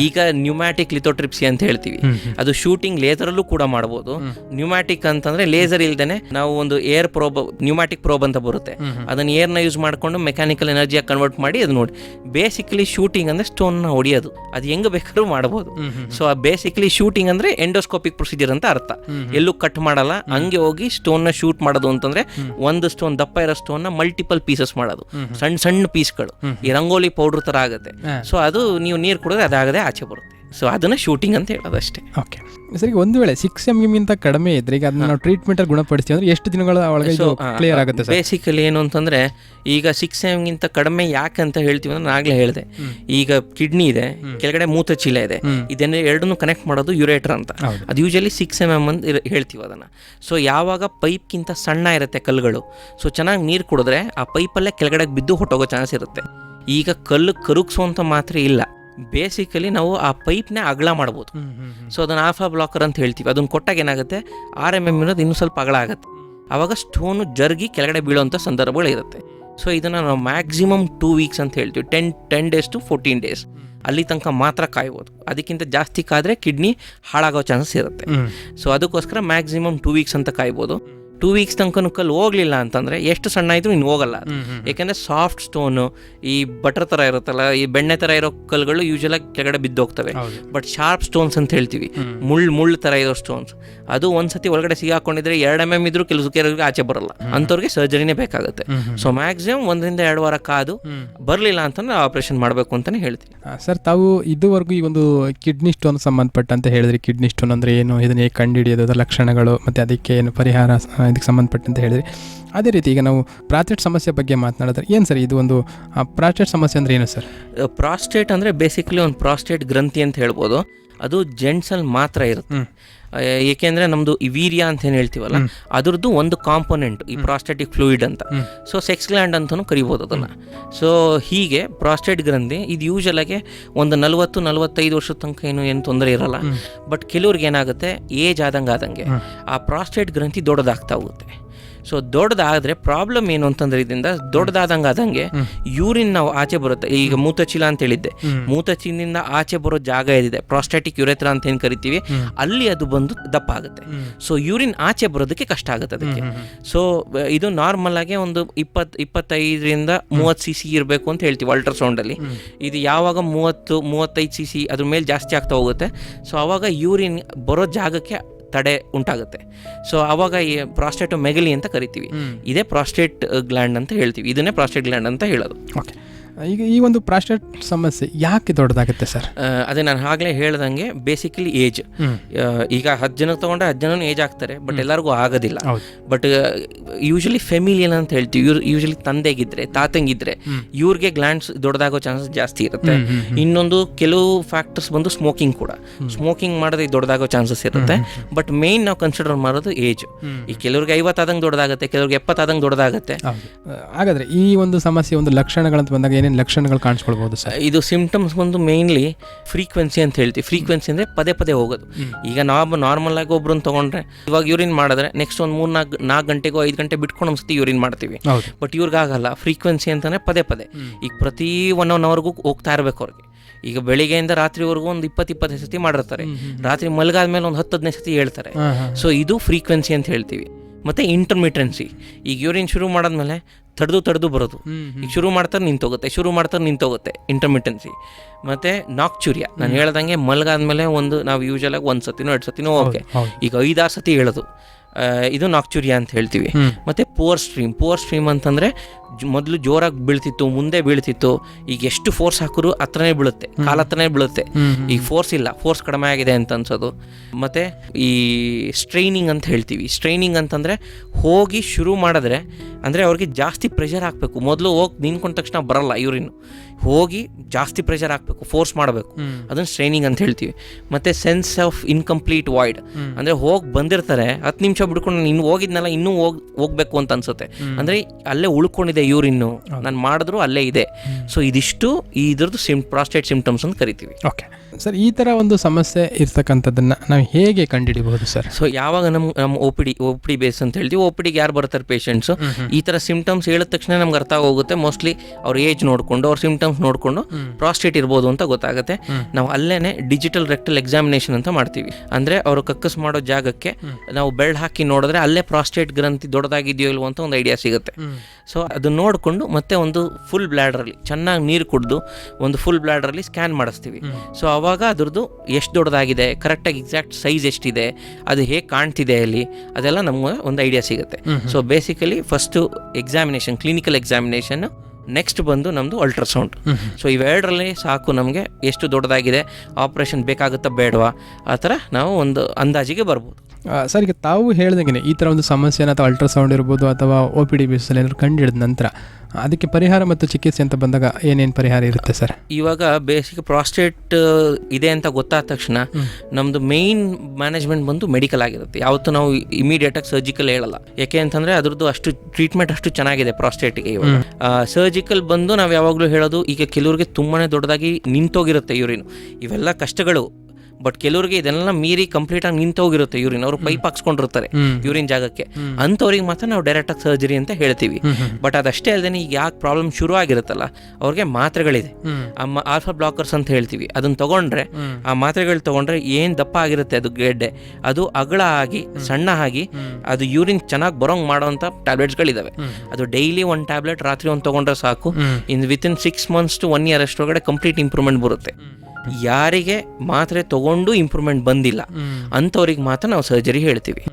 Speaker 3: ಈಗ ನ್ಯೂಮ್ಯಾಟಿಕ್ ಲಿಥೋಟ್ರಿಪ್ಸಿ ಅಂತ ಹೇಳ್ತೀವಿ. ಅದು ಶೂಟಿಂಗ್ ಲೇಸರಲ್ಲೂ ಕೂಡ ಮಾಡ್ಬೋದು. ನ್ಯೂಮ್ಯಾಟಿಕ್ ಅಂತಂದ್ರೆ ಲೇಸರ್ ಇಲ್ದೇನೆ ನಾವು ಒಂದು ಏರ್ ಪ್ರೋಬ್ ನ್ಯೂಮ್ಯಾಟಿಕ್ ಪ್ರೋಬ್ ಅಂತ ಬರುತ್ತೆ. ಅದನ್ನ ಏರ್ನ ಯೂಸ್ ಮಾಡ್ಕೊಂಡು ಮೆಕ್ಯಾನಿಕಲ್ ಎನರ್ಜಿಯಾಗಿ ಕನ್ವರ್ಟ್ ಮಾಡಿ ಅದು ನೋಡಿ. ಬೇಸಿಕಲಿ ಶೂಟಿಂಗ್ ಅಂದ್ರೆ ಸ್ಟೋನ್ನ ಹೊಡಿಯೋದು. ಅದು ಹೆಂಗ್ ಬೇಕಾದ್ರೂ ಮಾಡ್ಬೋದು. ಸೊ ಆ ಬೇಸಿಕಲಿ ಶೂಟಿಂಗ್ ಅಂದ್ರೆ ಎಂಡೋಸ್ಕೋಪಿಕ್ ಪ್ರೊಸೀಜರ್ ಅಂತ ಅರ್ಥ. ಎಲ್ಲೂ ಕಟ್ ಮಾಡಲ್ಲ. ಹಂಗೆ ಹೋಗಿ ಸ್ಟೋನ್ನ ಶೂಟ್ ಮಾಡೋದು ಅಂತಂದ್ರೆ ಒಂದು ಸ್ಟೋನ್ ದಪ್ಪ ಇರೋ ಸ್ಟೋನ್ನ ಮಲ್ಟಿಪಲ್ ಪೀಸಸ್ ಮಾಡೋದು. ಸಣ್ಣ ಸಣ್ಣ ಪೀಸ್ಗಳು ಈ ರಂಗೋಲಿ ಪೌಡರ್ ತರ ಆಗುತ್ತೆ. ಸೊ ಅದು ನೀವು ನೀರು ಕುಡಿದ್ರೆ ಅದಾಗದೆ ಆಚೆ ಬರುತ್ತೆ. ಸೊ ಅದನ್ನ ಶೂಟಿಂಗ್ ಅಂತ ಹೇಳೋದು ಅಷ್ಟೇ
Speaker 2: ಓಕೆ ಸರಿ ಒಂದು ವೇಳೆ ಸಿಕ್ಸ್ ಎಂ ಎಮ್ಗಿಂತ ಕಡಿಮೆ ಇದ್ರೆ ಈಗ ಅದನ್ನ ನಾವು ಟ್ರೀಟ್ಮೆಂಟಲ್ಲಿ ಗುಣಪಡಿಸ್ತೀವಿ ಅಂದ್ರೆ ಎಷ್ಟು ದಿನಗಳ ಒಳಗೆ ಇದು ಕ್ಲಿಯರ್ ಆಗುತ್ತೆ ಸರ್?
Speaker 3: ಬೇಸಿಕಲಿ ಏನು ಅಂತಂದ್ರೆ ಈಗ ಸಿಕ್ಸ್ ಎಮ್ಗಿಂತ ಕಡಿಮೆ ಯಾಕೆ ಅಂತ ಹೇಳ್ತೀವಿ ಅಂದ್ರೆ ನಾನು ಆಗಲೇ ಹೇಳಿದೆ ಈಗ ಕಿಡ್ನಿ ಇದೆ ಕೆಳಗಡೆ ಮೂತ್ರಚೀಲ ಇದೆ. ಇದನ್ನ ಎರಡನ್ನೂ ಕನೆಕ್ಟ್ ಮಾಡೋದು ಯುರೇಟರ್ ಅಂತ. ಅದು ಯೂಶಲಿ ಸಿಕ್ಸ್ ಎಂ ಎಂ ಅಂತ ಹೇಳ್ತೀವಿ ಅದನ್ನ. ಸೊ ಯಾವಾಗ ಪೈಪ್ಗಿಂತ ಸಣ್ಣ ಇರುತ್ತೆ ಕಲ್ಲುಗಳು. ಸೊ ಚೆನ್ನಾಗಿ ನೀರು ಕುಡಿದ್ರೆ ಆ ಪೈಪಲ್ಲೇ ಕೆಳಗಡೆ ಬಿದ್ದು ಹೊಟ್ಟೋಗೋ ಚಾನ್ಸ್ ಇರುತ್ತೆ. ಈಗ ಕಲ್ಲು ಕರುಗಿಸುವಂತ ಮಾತ್ರ ಇಲ್ಲ. ಬೇಸಿಕಲಿ ನಾವು ಆ ಪೈಪ್ನೇ ಅಗಲ ಮಾಡ್ಬೋದು. ಸೊ ಅದನ್ನು ಆಫಾ ಬ್ಲಾಕರ್ ಅಂತ ಹೇಳ್ತೀವಿ. ಅದನ್ನು ಕೊಟ್ಟಾಗ ಏನಾಗುತ್ತೆ? ಆರ್ ಎಂ ಎಂ ಇರೋದು ಇನ್ನೂ ಸ್ವಲ್ಪ ಅಗಲ ಆಗುತ್ತೆ. ಆವಾಗ ಸ್ಟೋನು ಜರ್ಗಿ ಕೆಳಗಡೆ ಬೀಳೋಂಥ ಸಂದರ್ಭಗಳು ಇರುತ್ತೆ. ಸೊ ಇದನ್ನು ನಾವು ಮ್ಯಾಕ್ಸಿಮಮ್ ಟೂ ವೀಕ್ಸ್ ಅಂತ ಹೇಳ್ತೀವಿ. Ten ten days to fourteen days ಅಲ್ಲಿ ತನಕ ಮಾತ್ರ ಕಾಯ್ಬೋದು. ಅದಕ್ಕಿಂತ ಜಾಸ್ತಿ ಕಾದರೆ ಕಿಡ್ನಿ ಹಾಳಾಗೋ ಚಾನ್ಸಸ್ ಇರುತ್ತೆ. ಸೊ ಅದಕ್ಕೋಸ್ಕರ ಮ್ಯಾಕ್ಸಿಮಮ್ ಟೂ ವೀಕ್ಸ್ ಅಂತ ಕಾಯ್ಬೋದು. ಟೂ ವೀಕ್ಸ್ ತನಕ ಕಲ್ಲು ಹೋಗಲಿಲ್ಲ ಅಂತಂದರೆ ಎಷ್ಟು ಸಣ್ಣ ಇದ್ರು ಇನ್ನು ಹೋಗಲ್ಲ ಯಾಕಂದ್ರೆ ಸಾಫ್ಟ್ ಸ್ಟೋನು ಈ ಬಟರ್ ಥರ ಇರುತ್ತಲ್ಲ ಈ ಬೆಣ್ಣೆ ಥರ ಇರೋ ಕಲ್ಲುಗಳು ಯೂಶಲಾಗಿ ಕೆಳಗಡೆ ಬಿದ್ದೋಗ್ತವೆ. ಬಟ್ ಶಾರ್ಪ್ ಸ್ಟೋನ್ಸ್ ಅಂತ ಹೇಳ್ತೀವಿ. ಮುಳ್ಳು ಮುಳ್ಳು ಥರ ಇರೋ ಸ್ಟೋನ್ಸ್ ಅದು ಒಂದ್ಸತಿ ಒಳಗಡೆ ಸಿಗಾಕೊಂಡಿದ್ರೆ ಎರಡು ಎಂ ಎಂ ಇದ್ರೂ ಕೆಲಸಕ್ಕೆ ಕೆಲವರಿಗೆ ಆಚೆ ಬರಲ್ಲ. ಅಂಥವ್ರಿಗೆ ಸರ್ಜರಿನೇ ಬೇಕಾಗುತ್ತೆ. ಸೊ ಮ್ಯಾಕ್ಸಿಮಮ್ ಒಂದರಿಂದ ಎರಡು ವಾರ ಕಾದು ಬರಲಿಲ್ಲ ಅಂತಂದ್ರೆ ಆಪರೇಷನ್ ಮಾಡಬೇಕು ಅಂತಲೇ ಹೇಳ್ತೀನಿ.
Speaker 2: ಸರ್ ತಾವು ಇದುವರೆಗೂ ಈ ಒಂದು ಕಿಡ್ನಿ ಸ್ಟೋನ್ ಸಂಬಂಧಪಟ್ಟಂತೆ ಹೇಳಿದ್ರಿ. ಕಿಡ್ನಿ ಸ್ಟೋನ್ ಅಂದರೆ ಏನು ಇದನ್ನ ಕಂಡು ಕಂಡುಹಿಡಿಯೋದು ಅದರ ಲಕ್ಷಣಗಳು ಮತ್ತು ಅದಕ್ಕೆ ಏನು ಪರಿಹಾರ ಇದಕ್ಕೆ ಸಂಬಂಧಪಟ್ಟಂತ ಹೇಳಿದ್ರಿ. ಅದೇ ರೀತಿ ಈಗ ನಾವು ಪ್ರಾಸ್ಟೇಟ್ ಸಮಸ್ಯೆ ಬಗ್ಗೆ ಮಾತನಾಡಿದ್ರೆ ಏನು ಸರ್ ಇದು ಒಂದು ಪ್ರಾಸ್ಟೇಟ್ ಸಮಸ್ಯೆ ಅಂದರೆ ಏನು ಸರ್?
Speaker 3: ಪ್ರಾಸ್ಟೇಟ್ ಅಂದರೆ ಬೇಸಿಕಲಿ ಒಂದು ಪ್ರಾಸ್ಟೇಟ್ ಗ್ರಂಥಿ ಅಂತ ಹೇಳ್ಬೋದು. ಅದು ಜೆಂಟ್ಸಲ್ಲಿ ಮಾತ್ರ ಇರುತ್ತೆ. ಏಕೆಂದ್ರೆ ನಮ್ದು ಈ ವೀರ್ಯ ಅಂತ ಏನು ಹೇಳ್ತೀವಲ್ಲ ಅದ್ರದ್ದು ಒಂದು ಕಾಂಪೊನೆಂಟ್ ಈ ಪ್ರಾಸ್ಟೆಟಿಕ್ ಫ್ಲೂಯಿಡ್ ಅಂತ. ಸೊ ಸೆಕ್ಸ್ ಗ್ಲ್ಯಾಂಡ್ ಅಂತಲೂ ಕರಿಬೋದು ಅದನ್ನು. ಸೊ ಹೀಗೆ ಪ್ರಾಸ್ಟೇಟ್ ಗ್ರಂಥಿ ಇದು ಯೂಶಲಾಗೆ ಒಂದು ನಲವತ್ತು ನಲವತ್ತೈದು ವರ್ಷದ ತನಕ ಏನು ಏನು ತೊಂದರೆ ಇರಲ್ಲ. ಬಟ್ ಕೆಲವ್ರಿಗೆ ಏನಾಗುತ್ತೆ ಏಜ್ ಆದಂಗೆ ಆದಂಗೆ ಆ ಪ್ರಾಸ್ಟೇಟ್ ಗ್ರಂಥಿ ದೊಡ್ಡದಾಗ್ತಾ ಹೋಗುತ್ತೆ. ಸೊ ದೊಡ್ಡದಾದ್ರೆ ಪ್ರಾಬ್ಲಮ್ ಏನು ಅಂತಂದ್ರೆ ಇದರಿಂದ ದೊಡ್ಡದಾದಂಗೆ ಆದಂಗೆ ಯೂರಿನ್ ನಾವು ಆಚೆ ಬರುತ್ತೆ. ಈಗ ಮೂತಚೀಲ ಅಂತ ಹೇಳಿದ್ದೆ. ಮೂತಚೀಲಿನಿಂದ ಆಚೆ ಬರೋ ಜಾಗ ಏನಿದೆ ಪ್ರಾಸ್ಟಾಟಿಕ್ ಯುರೆತ್ರ ಅಂತ ಏನು ಕರಿತೀವಿ? ಅಲ್ಲಿ ಅದು ಬಂದು ದಪ್ಪ ಆಗುತ್ತೆ ಸೊ ಯೂರಿನ್ ಆಚೆ ಬರೋದಕ್ಕೆ ಕಷ್ಟ ಆಗುತ್ತೆ ಅದಕ್ಕೆ. ಸೊ ಇದು ನಾರ್ಮಲ್ ಆಗಿ ಒಂದು ಇಪ್ಪತ್ ಇಪ್ಪತ್ತೈದರಿಂದ ಮೂವತ್ತು ಸಿ ಸಿ ಇರಬೇಕು ಅಂತ ಹೇಳ್ತೀವಿ ಅಲ್ಟ್ರಾಸೌಂಡಲ್ಲಿ ಇದು ಯಾವಾಗ ಮೂವತ್ತು ಮೂವತ್ತೈದು ಸಿ ಸಿ ಅದ್ರ ಮೇಲೆ ಜಾಸ್ತಿ ಆಗ್ತಾ ಹೋಗುತ್ತೆ. ಸೊ ಆವಾಗ ಯೂರಿನ್ ಬರೋ ಜಾಗಕ್ಕೆ ತಡೆ ಉಂಟಾಗುತ್ತೆ. ಸೊ ಅವಾಗ ಈ ಪ್ರಾಸ್ಟೇಟ್ ಮೆಗಲಿ ಅಂತ ಕರಿತೀವಿ. ಇದೇ ಪ್ರಾಸ್ಟೇಟ್ ಗ್ಲ್ಯಾಂಡ್ ಅಂತ ಹೇಳ್ತೀವಿ. ಇದನ್ನೇ ಪ್ರಾಸ್ಟೇಟ್ ಗ್ಲ್ಯಾಂಡ್ ಅಂತ ಹೇಳೋದು.
Speaker 2: ಓಕೆ ಈಗ ಈ ಒಂದು ಪ್ರಾಸ್ಟೇಟ್ ಸಮಸ್ಯೆ ಯಾಕೆ ದೊಡ್ಡದಾಗುತ್ತೆ ಸರ್?
Speaker 3: ಅದೇ ನಾನು ಆಗಲೇ ಹೇಳ್ದಂಗೆ ಬೇಸಿಕಲಿ ಏಜ್ ಈಗ ಹತ್ತು ಜನಕ್ಕೆ ತೊಗೊಂಡ್ರೆ ಹತ್ತು ಜನ ಏಜ್ ಆಗ್ತಾರೆ ಬಟ್ ಎಲ್ಲರಿಗೂ ಆಗೋದಿಲ್ಲ. ಬಟ್ ಯೂಶಲಿ ಫೆಮಿಲಿಯನ್ ಅಂತ ಹೇಳ್ತೀವಿ. ಇವ್ರು ಯೂಶಲಿ ತಂದೆಗಿದ್ರೆ ತಾತಂಗಿದ್ರೆ ಇವ್ರಿಗೆ ಗ್ಲ್ಯಾಂಡ್ಸ್ ದೊಡ್ಡದಾಗೋ ಚಾನ್ಸಸ್ ಜಾಸ್ತಿ ಇರುತ್ತೆ. ಇನ್ನೊಂದು ಕೆಲವು ಫ್ಯಾಕ್ಟರ್ಸ್ ಬಂದು ಸ್ಮೋಕಿಂಗ್ ಕೂಡ. ಸ್ಮೋಕಿಂಗ್ ಮಾಡೋದು ದೊಡ್ಡದಾಗೋ ಚಾನ್ಸಸ್ ಇರುತ್ತೆ. ಬಟ್ ಮೇನ್ ನಾವು ಕನ್ಸಿಡರ್ ಮಾಡೋದು ಏಜ್ ಈ ಕೆಲವ್ರಿಗೆ ಐವತ್ತಾದಂಗೆ ದೊಡ್ಡದಾಗುತ್ತೆ ಕೆಲವ್ರಿಗೆ ಎಪ್ಪತ್ತಾದಂಗೆ ದೊಡ್ಡದಾಗುತ್ತೆ.
Speaker 2: ಹಾಗಾದ್ರೆ ಈ ಒಂದು ಸಮಸ್ಯೆ ಒಂದು ಲಕ್ಷಣಗಳಂತ ಬಂದಾಗ ಏನೇನು ಲಕ್ಷಣಗಳು ಕಾಣಿಸ್ಕೊಳ್ಬೋದು ಸರ್?
Speaker 3: ಇದು ಸಿಂಪ್ಟಮ್ಸ್ ಬಂದು ಮೇನ್ಲಿ ಫ್ರೀಕ್ವೆನ್ಸಿ ಅಂತ ಹೇಳ್ತೀವಿ. ಫ್ರೀಕ್ವೆನ್ಸಿ ಅಂದರೆ ಪದೇ ಪದೇ ಹೋಗೋದು. ಈಗ ನಾವು ನಾರ್ಮಲ್ ಆಗಿ ಒಬ್ರನ್ನ ತೊಗೊಂಡ್ರೆ ಇವಾಗ ಯೂರಿನ್ ಮಾಡಿದ್ರೆ ನೆಕ್ಸ್ಟ್ ಒಂದು ಮೂರು ನಾಲ್ಕು ನಾಲ್ಕು ಗಂಟೆಗೋ ಐದು ಗಂಟೆ ಬಿಟ್ಕೊಂಡು ಒಂದ್ಸತಿ ಯೂರಿನ್ ಮಾಡ್ತೀವಿ. ಬಟ್ ಇವ್ರಿಗಾಗಲ್ಲ ಫ್ರೀಕ್ವೆನ್ಸಿ ಅಂತಲೇ ಪದೇ ಪದೇ. ಈಗ ಪ್ರತಿ ಒನ್ ಒನ್ ಅವರ್ಗೂ ಹೋಗ್ತಾ ಇರಬೇಕು ಅವ್ರಿಗೆ. ಈಗ ಬೆಳಿಗ್ಗೆಯಿಂದ ರಾತ್ರಿವರೆಗೂ ಒಂದು ಇಪ್ಪತ್ತು ಇಪ್ಪತ್ತೈದು ಸತಿ ಮಾಡಿರ್ತಾರೆ. ರಾತ್ರಿ ಮಲಗಾದ್ಮೇಲೆ ಒಂದು ಹತ್ತು ಹದಿನೈದು ಸತಿ ಹೇಳ್ತಾರೆ. ಸೊ ಇದು ಫ್ರೀಕ್ವೆನ್ಸಿ ಅಂತ ಹೇಳ್ತೀವಿ. ಮತ್ತು ಇಂಟರ್ಮಿಟೆನ್ಸಿ ಈಗ ಯೂರಿನ್ ಶುರು ಮಾಡಾದ್ಮೇಲೆ ತಡೆದು ತಡೆದು ಬರೋದು. ಈಗ ಶುರು ಮಾಡ್ತಾರೆ ನಿಂತೋಗುತ್ತೆ ಶುರು ಮಾಡ್ತಾರೆ ನಿಂತೋಗುತ್ತೆ ಇಂಟರ್ಮಿಟೆನ್ಸಿ ಮತ್ತು ನಾಕ್ಚುರಿಯ ನಾನು ಹೇಳ್ದಂಗೆ ಮಲ್ಗಾದ್ಮೇಲೆ ಒಂದು ನಾವು ಯೂಶಲಾಗಿ ಒಂದು ಸತಿನೋ ಎರಡು ಸತಿನೋ ಓಕೆ ಈಗ ಐದಾರು ಸತಿ ಹೇಳೋದು. ಇದು ನಾಕ್ಚುರಿಯಾ ಅಂತ ಹೇಳ್ತೀವಿ. ಮತ್ತು ಪೋರ್ ಸ್ಟ್ರೀಮ್ ಪೋರ್ ಸ್ಟ್ರೀಮ್ ಅಂತಂದರೆ ಮೊದಲು ಜೋರಾಗಿ ಬೀಳ್ತಿತ್ತು ಮುಂದೆ ಬೀಳ್ತಿತ್ತು. ಈಗ ಎಷ್ಟು ಫೋರ್ಸ್ ಹಾಕಿದ್ರು ಹತ್ರನೇ ಬೀಳುತ್ತೆ. ಕಾಲ ಹತ್ರನೇ ಬೀಳುತ್ತೆ. ಈಗ ಫೋರ್ಸ್ ಇಲ್ಲ. ಫೋರ್ಸ್ ಕಡಿಮೆ ಆಗಿದೆ ಅಂತ ಅನ್ಸೋದು. ಮತ್ತು ಈ ಸ್ಟ್ರೈನಿಂಗ್ ಅಂತ ಹೇಳ್ತೀವಿ. ಸ್ಟ್ರೈನಿಂಗ್ ಅಂತಂದರೆ ಹೋಗಿ ಶುರು ಮಾಡಿದ್ರೆ ಅಂದರೆ ಅವ್ರಿಗೆ ಜಾಸ್ತಿ ಪ್ರೆಷರ್ ಹಾಕಬೇಕು. ಮೊದಲು ಹೋಗಿ ನಿಂತ್ಕೊಂಡ ತಕ್ಷಣ ಬರಲ್ಲ ಇವ್ರಿನ್ನು ಹೋಗಿ ಜಾಸ್ತಿ ಪ್ರೆಷರ್ ಹಾಕಬೇಕು ಫೋರ್ಸ್ ಮಾಡಬೇಕು. ಅದನ್ನು ಸ್ಟ್ರೈನಿಂಗ್ ಅಂತ ಹೇಳ್ತೀವಿ. ಮತ್ತು ಸೆನ್ಸ್ ಆಫ್ ಇನ್ಕಂಪ್ಲೀಟ್ ವಾಯ್ಡ್ ಅಂದರೆ ಹೋಗಿ ಬಂದಿರ್ತಾರೆ ಹತ್ತು ನಿಮಿಷ ಬಿಡ್ಕೊಂಡು ನಾನು ಇನ್ನು ಹೋಗಿದ್ನಲ್ಲ ಇನ್ನೂ ಹೋಗ್ ಹೋಗ್ಬೇಕು ಅಂತ ಅನ್ಸುತ್ತೆ. ಅಂದರೆ ಅಲ್ಲೇ ಉಳ್ಕೊಂಡಿದೆ ಇವ್ರಿನ್ನು ನಾನು ಮಾಡಿದ್ರು ಅಲ್ಲೇ ಇದೆ. ಸೊ ಇದಿಷ್ಟು ಇದ್ರದ್ದು ಸಿಮ್ ಪ್ರಾಸ್ಟೇಟ್ ಸಿಂಪ್ಟಮ್ಸ್ ಅಂತ ಕರಿತೀವಿ.
Speaker 2: ಓಕೆ ಸರ್ ಈ ಥರ ಒಂದು ಸಮಸ್ಯೆ ಇರ್ತಕ್ಕಂಥದ್ದನ್ನು ನಾವು ಹೇಗೆ ಕಂಡುಹಿಡಿಬಹುದು ಸರ್?
Speaker 3: ಸೊ ಯಾವಾಗ ನಮ್ಮ ನಮ್ಮ O P D O P D base ಅಂತ ಹೇಳ್ತೀವಿ ಓ ಪಿ ಡಿಗೆ ಯಾರು ಬರ್ತಾರೆ ಪೇಷಂಟ್ಸು ಈ ಥರ ಸಿಮ್ಟಮ್ಸ್ ಹೇಳಿದ ತಕ್ಷಣ ನಮ್ಗೆ ಅರ್ಥ ಆಗೋಗುತ್ತೆ. ಮೋಸ್ಟ್ಲಿ ಅವ್ರ ಏಜ್ ನೋಡಿಕೊಂಡು ಅವ್ರ ಸಿಮ್ಟಮ್ಸ್ ನೋಡಿಕೊಂಡು ಪ್ರಾಸ್ಟೇಟ್ ಇರ್ಬೋದು ಅಂತ ಗೊತ್ತಾಗುತ್ತೆ. ನಾವು ಅಲ್ಲೇ ಡಿಜಿಟಲ್ ರೆಕ್ಟಲ್ ಎಕ್ಸಾಮಿನೇಷನ್ ಅಂತ ಮಾಡ್ತೀವಿ. ಅಂದರೆ ಅವರು ಕಕ್ಕಸ್ ಮಾಡೋ ಜಾಗಕ್ಕೆ ನಾವು ಬೆಳ್ ಹಾಕಿ ನೋಡಿದ್ರೆ ಅಲ್ಲೇ ಪ್ರಾಸ್ಟೇಟ್ ಗ್ರಂಥಿ ದೊಡ್ಡದಾಗಿದೆಯೋ ಇಲ್ವೋ ಅಂತ ಒಂದು ಐಡಿಯಾ ಸಿಗುತ್ತೆ. ಸೊ ಅದು ನೋಡಿಕೊಂಡು ಮತ್ತೆ ಒಂದು ಫುಲ್ ಬ್ಲ್ಯಾಡ್ರಲ್ಲಿ ಚೆನ್ನಾಗಿ ನೀರು ಕುಡಿದು ಒಂದು ಫುಲ್ ಬ್ಲ್ಯಾಡ್ರಲ್ಲಿ ಸ್ಕ್ಯಾನ್ ಮಾಡಿಸ್ತೀವಿ. ಸೊ ಅವಾಗ ಅದ್ರದ್ದು ಎಷ್ಟು ದೊಡ್ಡದಾಗಿದೆ ಕರೆಕ್ಟಾಗಿ ಎಕ್ಸಾಕ್ಟ್ ಸೈಜ್ ಎಷ್ಟಿದೆ ಅದು ಹೇಗೆ ಕಾಣ್ತಿದೆ ಅಲ್ಲಿ ಅದೆಲ್ಲ ನಮ್ಗೆ ಒಂದು ಐಡಿಯಾ ಸಿಗುತ್ತೆ. So basically first examination clinical examination next ಬಂದು ನಮ್ಮದು ಅಲ್ಟ್ರಾಸೌಂಡ್ ಸೊ ಇವೆರಡರಲ್ಲಿ ಸಾಕು ನಮಗೆ ಎಷ್ಟು ದೊಡ್ಡದಾಗಿದೆ ಆಪ್ರೇಷನ್ ಬೇಕಾಗುತ್ತಾ ಬೇಡವಾ ಆ ಥರ ನಾವು ಒಂದು ಅಂದಾಜಿಗೆ ಬರ್ಬೋದು.
Speaker 2: ಸರ್ ಈಗ ತಾವು ಹೇಳ್ದಂಗೆ ಈ ಥರ ಒಂದು ಸಮಸ್ಯೆನ ಅಥವಾ ಅಲ್ಟ್ರಾಸೌಂಡ್ ಇರ್ಬೋದು ಅಥವಾ ಒ ಪಿ ಡಿ ಬೇಸಲ್ಲಿ ಏನಾದ್ರು ಕಂಡು ಹಿಡಿದ ನಂತರ ಅದಕ್ಕೆ ಪರಿಹಾರ ಮತ್ತು ಚಿಕಿತ್ಸೆ ಅಂತ ಬಂದಾಗ ಏನೇನು ಪರಿಹಾರ ಇರುತ್ತೆ ಸರ್?
Speaker 3: ಇವಾಗ ಬೇಸಿಕ್ ಪ್ರಾಸ್ಟೇಟ್ ಇದೆ ಅಂತ ಗೊತ್ತಾದ ತಕ್ಷಣ ನಮ್ಮದು ಮೇಯ್ನ್ ಮ್ಯಾನೇಜ್ಮೆಂಟ್ ಬಂದು ಮೆಡಿಕಲ್ ಆಗಿರುತ್ತೆ. ಯಾವತ್ತೂ ನಾವು ಇಮಿಡಿಯೇಟಾಗಿ ಸರ್ಜಿಕಲ್ ಹೇಳಲ್ಲ. ಯಾಕೆ ಅಂತಂದರೆ ಅದ್ರದ್ದು ಅಷ್ಟು ಟ್ರೀಟ್ಮೆಂಟ್ ಅಷ್ಟು ಚೆನ್ನಾಗಿದೆ ಪ್ರಾಸ್ಟೇಟ್ಗೆ ಇವಾಗ. ಸರ್ಜಿಕಲ್ ಬಂದು ನಾವು ಯಾವಾಗಲೂ ಹೇಳೋದು ಈಗ ಕೆಲವ್ರಿಗೆ ತುಂಬಾ ದೊಡ್ಡದಾಗಿ ನಿಂತೋಗಿರುತ್ತೆ ಯೂರಿನ್ ಇವೆಲ್ಲ ಕಷ್ಟಗಳು. ಬಟ್ ಕೆಲವರಿಗೆ ಇದೆಲ್ಲ ಮೀರಿ ಕಂಪ್ಲೀಟ್ ಆಗಿ ನಿಂತೋಗಿರುತ್ತೆ. ಯೂರಿನ್ ಅವರು ಪೈಪ್ ಹಾಕ್ಸ್ಕೊಂಡಿರ್ತಾರೆ. ಯೂರಿನ್ ಜಾಗಕ್ಕೆ. ಅಂಥವ್ರಿಗೆ ಮಾತ್ರ ನಾವು ಡೈರೆಕ್ಟ್ ಆಗಿ ಸರ್ಜರಿ ಅಂತ ಹೇಳ್ತೀವಿ. ಬಟ್ ಅದಷ್ಟೇ ಅಲ್ಲದೆ ಈಗ ಯಾಕೆ ಪ್ರಾಬ್ಲಮ್ ಶುರು ಆಗಿರುತ್ತಲ್ಲ ಅವ್ರಿಗೆ ಮಾತ್ರೆಗಳಿದೆ. ಆಲ್ಫಾ ಬ್ಲಾಕರ್ಸ್ ಅಂತ ಹೇಳ್ತೀವಿ. ಅದನ್ನ ತಗೊಂಡ್ರೆ ಆ ಮಾತ್ರೆಗಳು ತಗೊಂಡ್ರೆ ಏನು ದಪ್ಪ ಆಗಿರುತ್ತೆ ಅದು ಗೆಡ್ಡೆ? ಅದು ಅಗಲ ಆಗಿ ಸಣ್ಣ ಆಗಿ ಅದು ಯೂರಿನ್ ಚೆನ್ನಾಗಿ ಬರೋಂಗ್ ಮಾಡೋಂಥ ಟ್ಯಾಬ್ಲೆಟ್ಸ್ಗಳಿದಾವೆ ಅದು ಡೈಲಿ ಒಂದು ಟ್ಯಾಬ್ಲೆಟ್ ರಾತ್ರಿ ಒಂದು ತಗೊಂಡ್ರೆ ಸಾಕು. In within six months to one year ಅಷ್ಟೊಳಗಡೆ complete improvement ಬರುತ್ತೆ ಯಾರಿಗೆ ಮಾತ್ರೆ ತಗೊಂಡು ಇಂಪ್ರೂವ್ಮೆಂಟ್ ಬಂದಿಲ್ಲ. ಅಂಥವ್ರಿಗೆ ಮಾತ್ರ ನಾವು ಸರ್ಜರಿ ಹೇಳ್ತೀವಿ.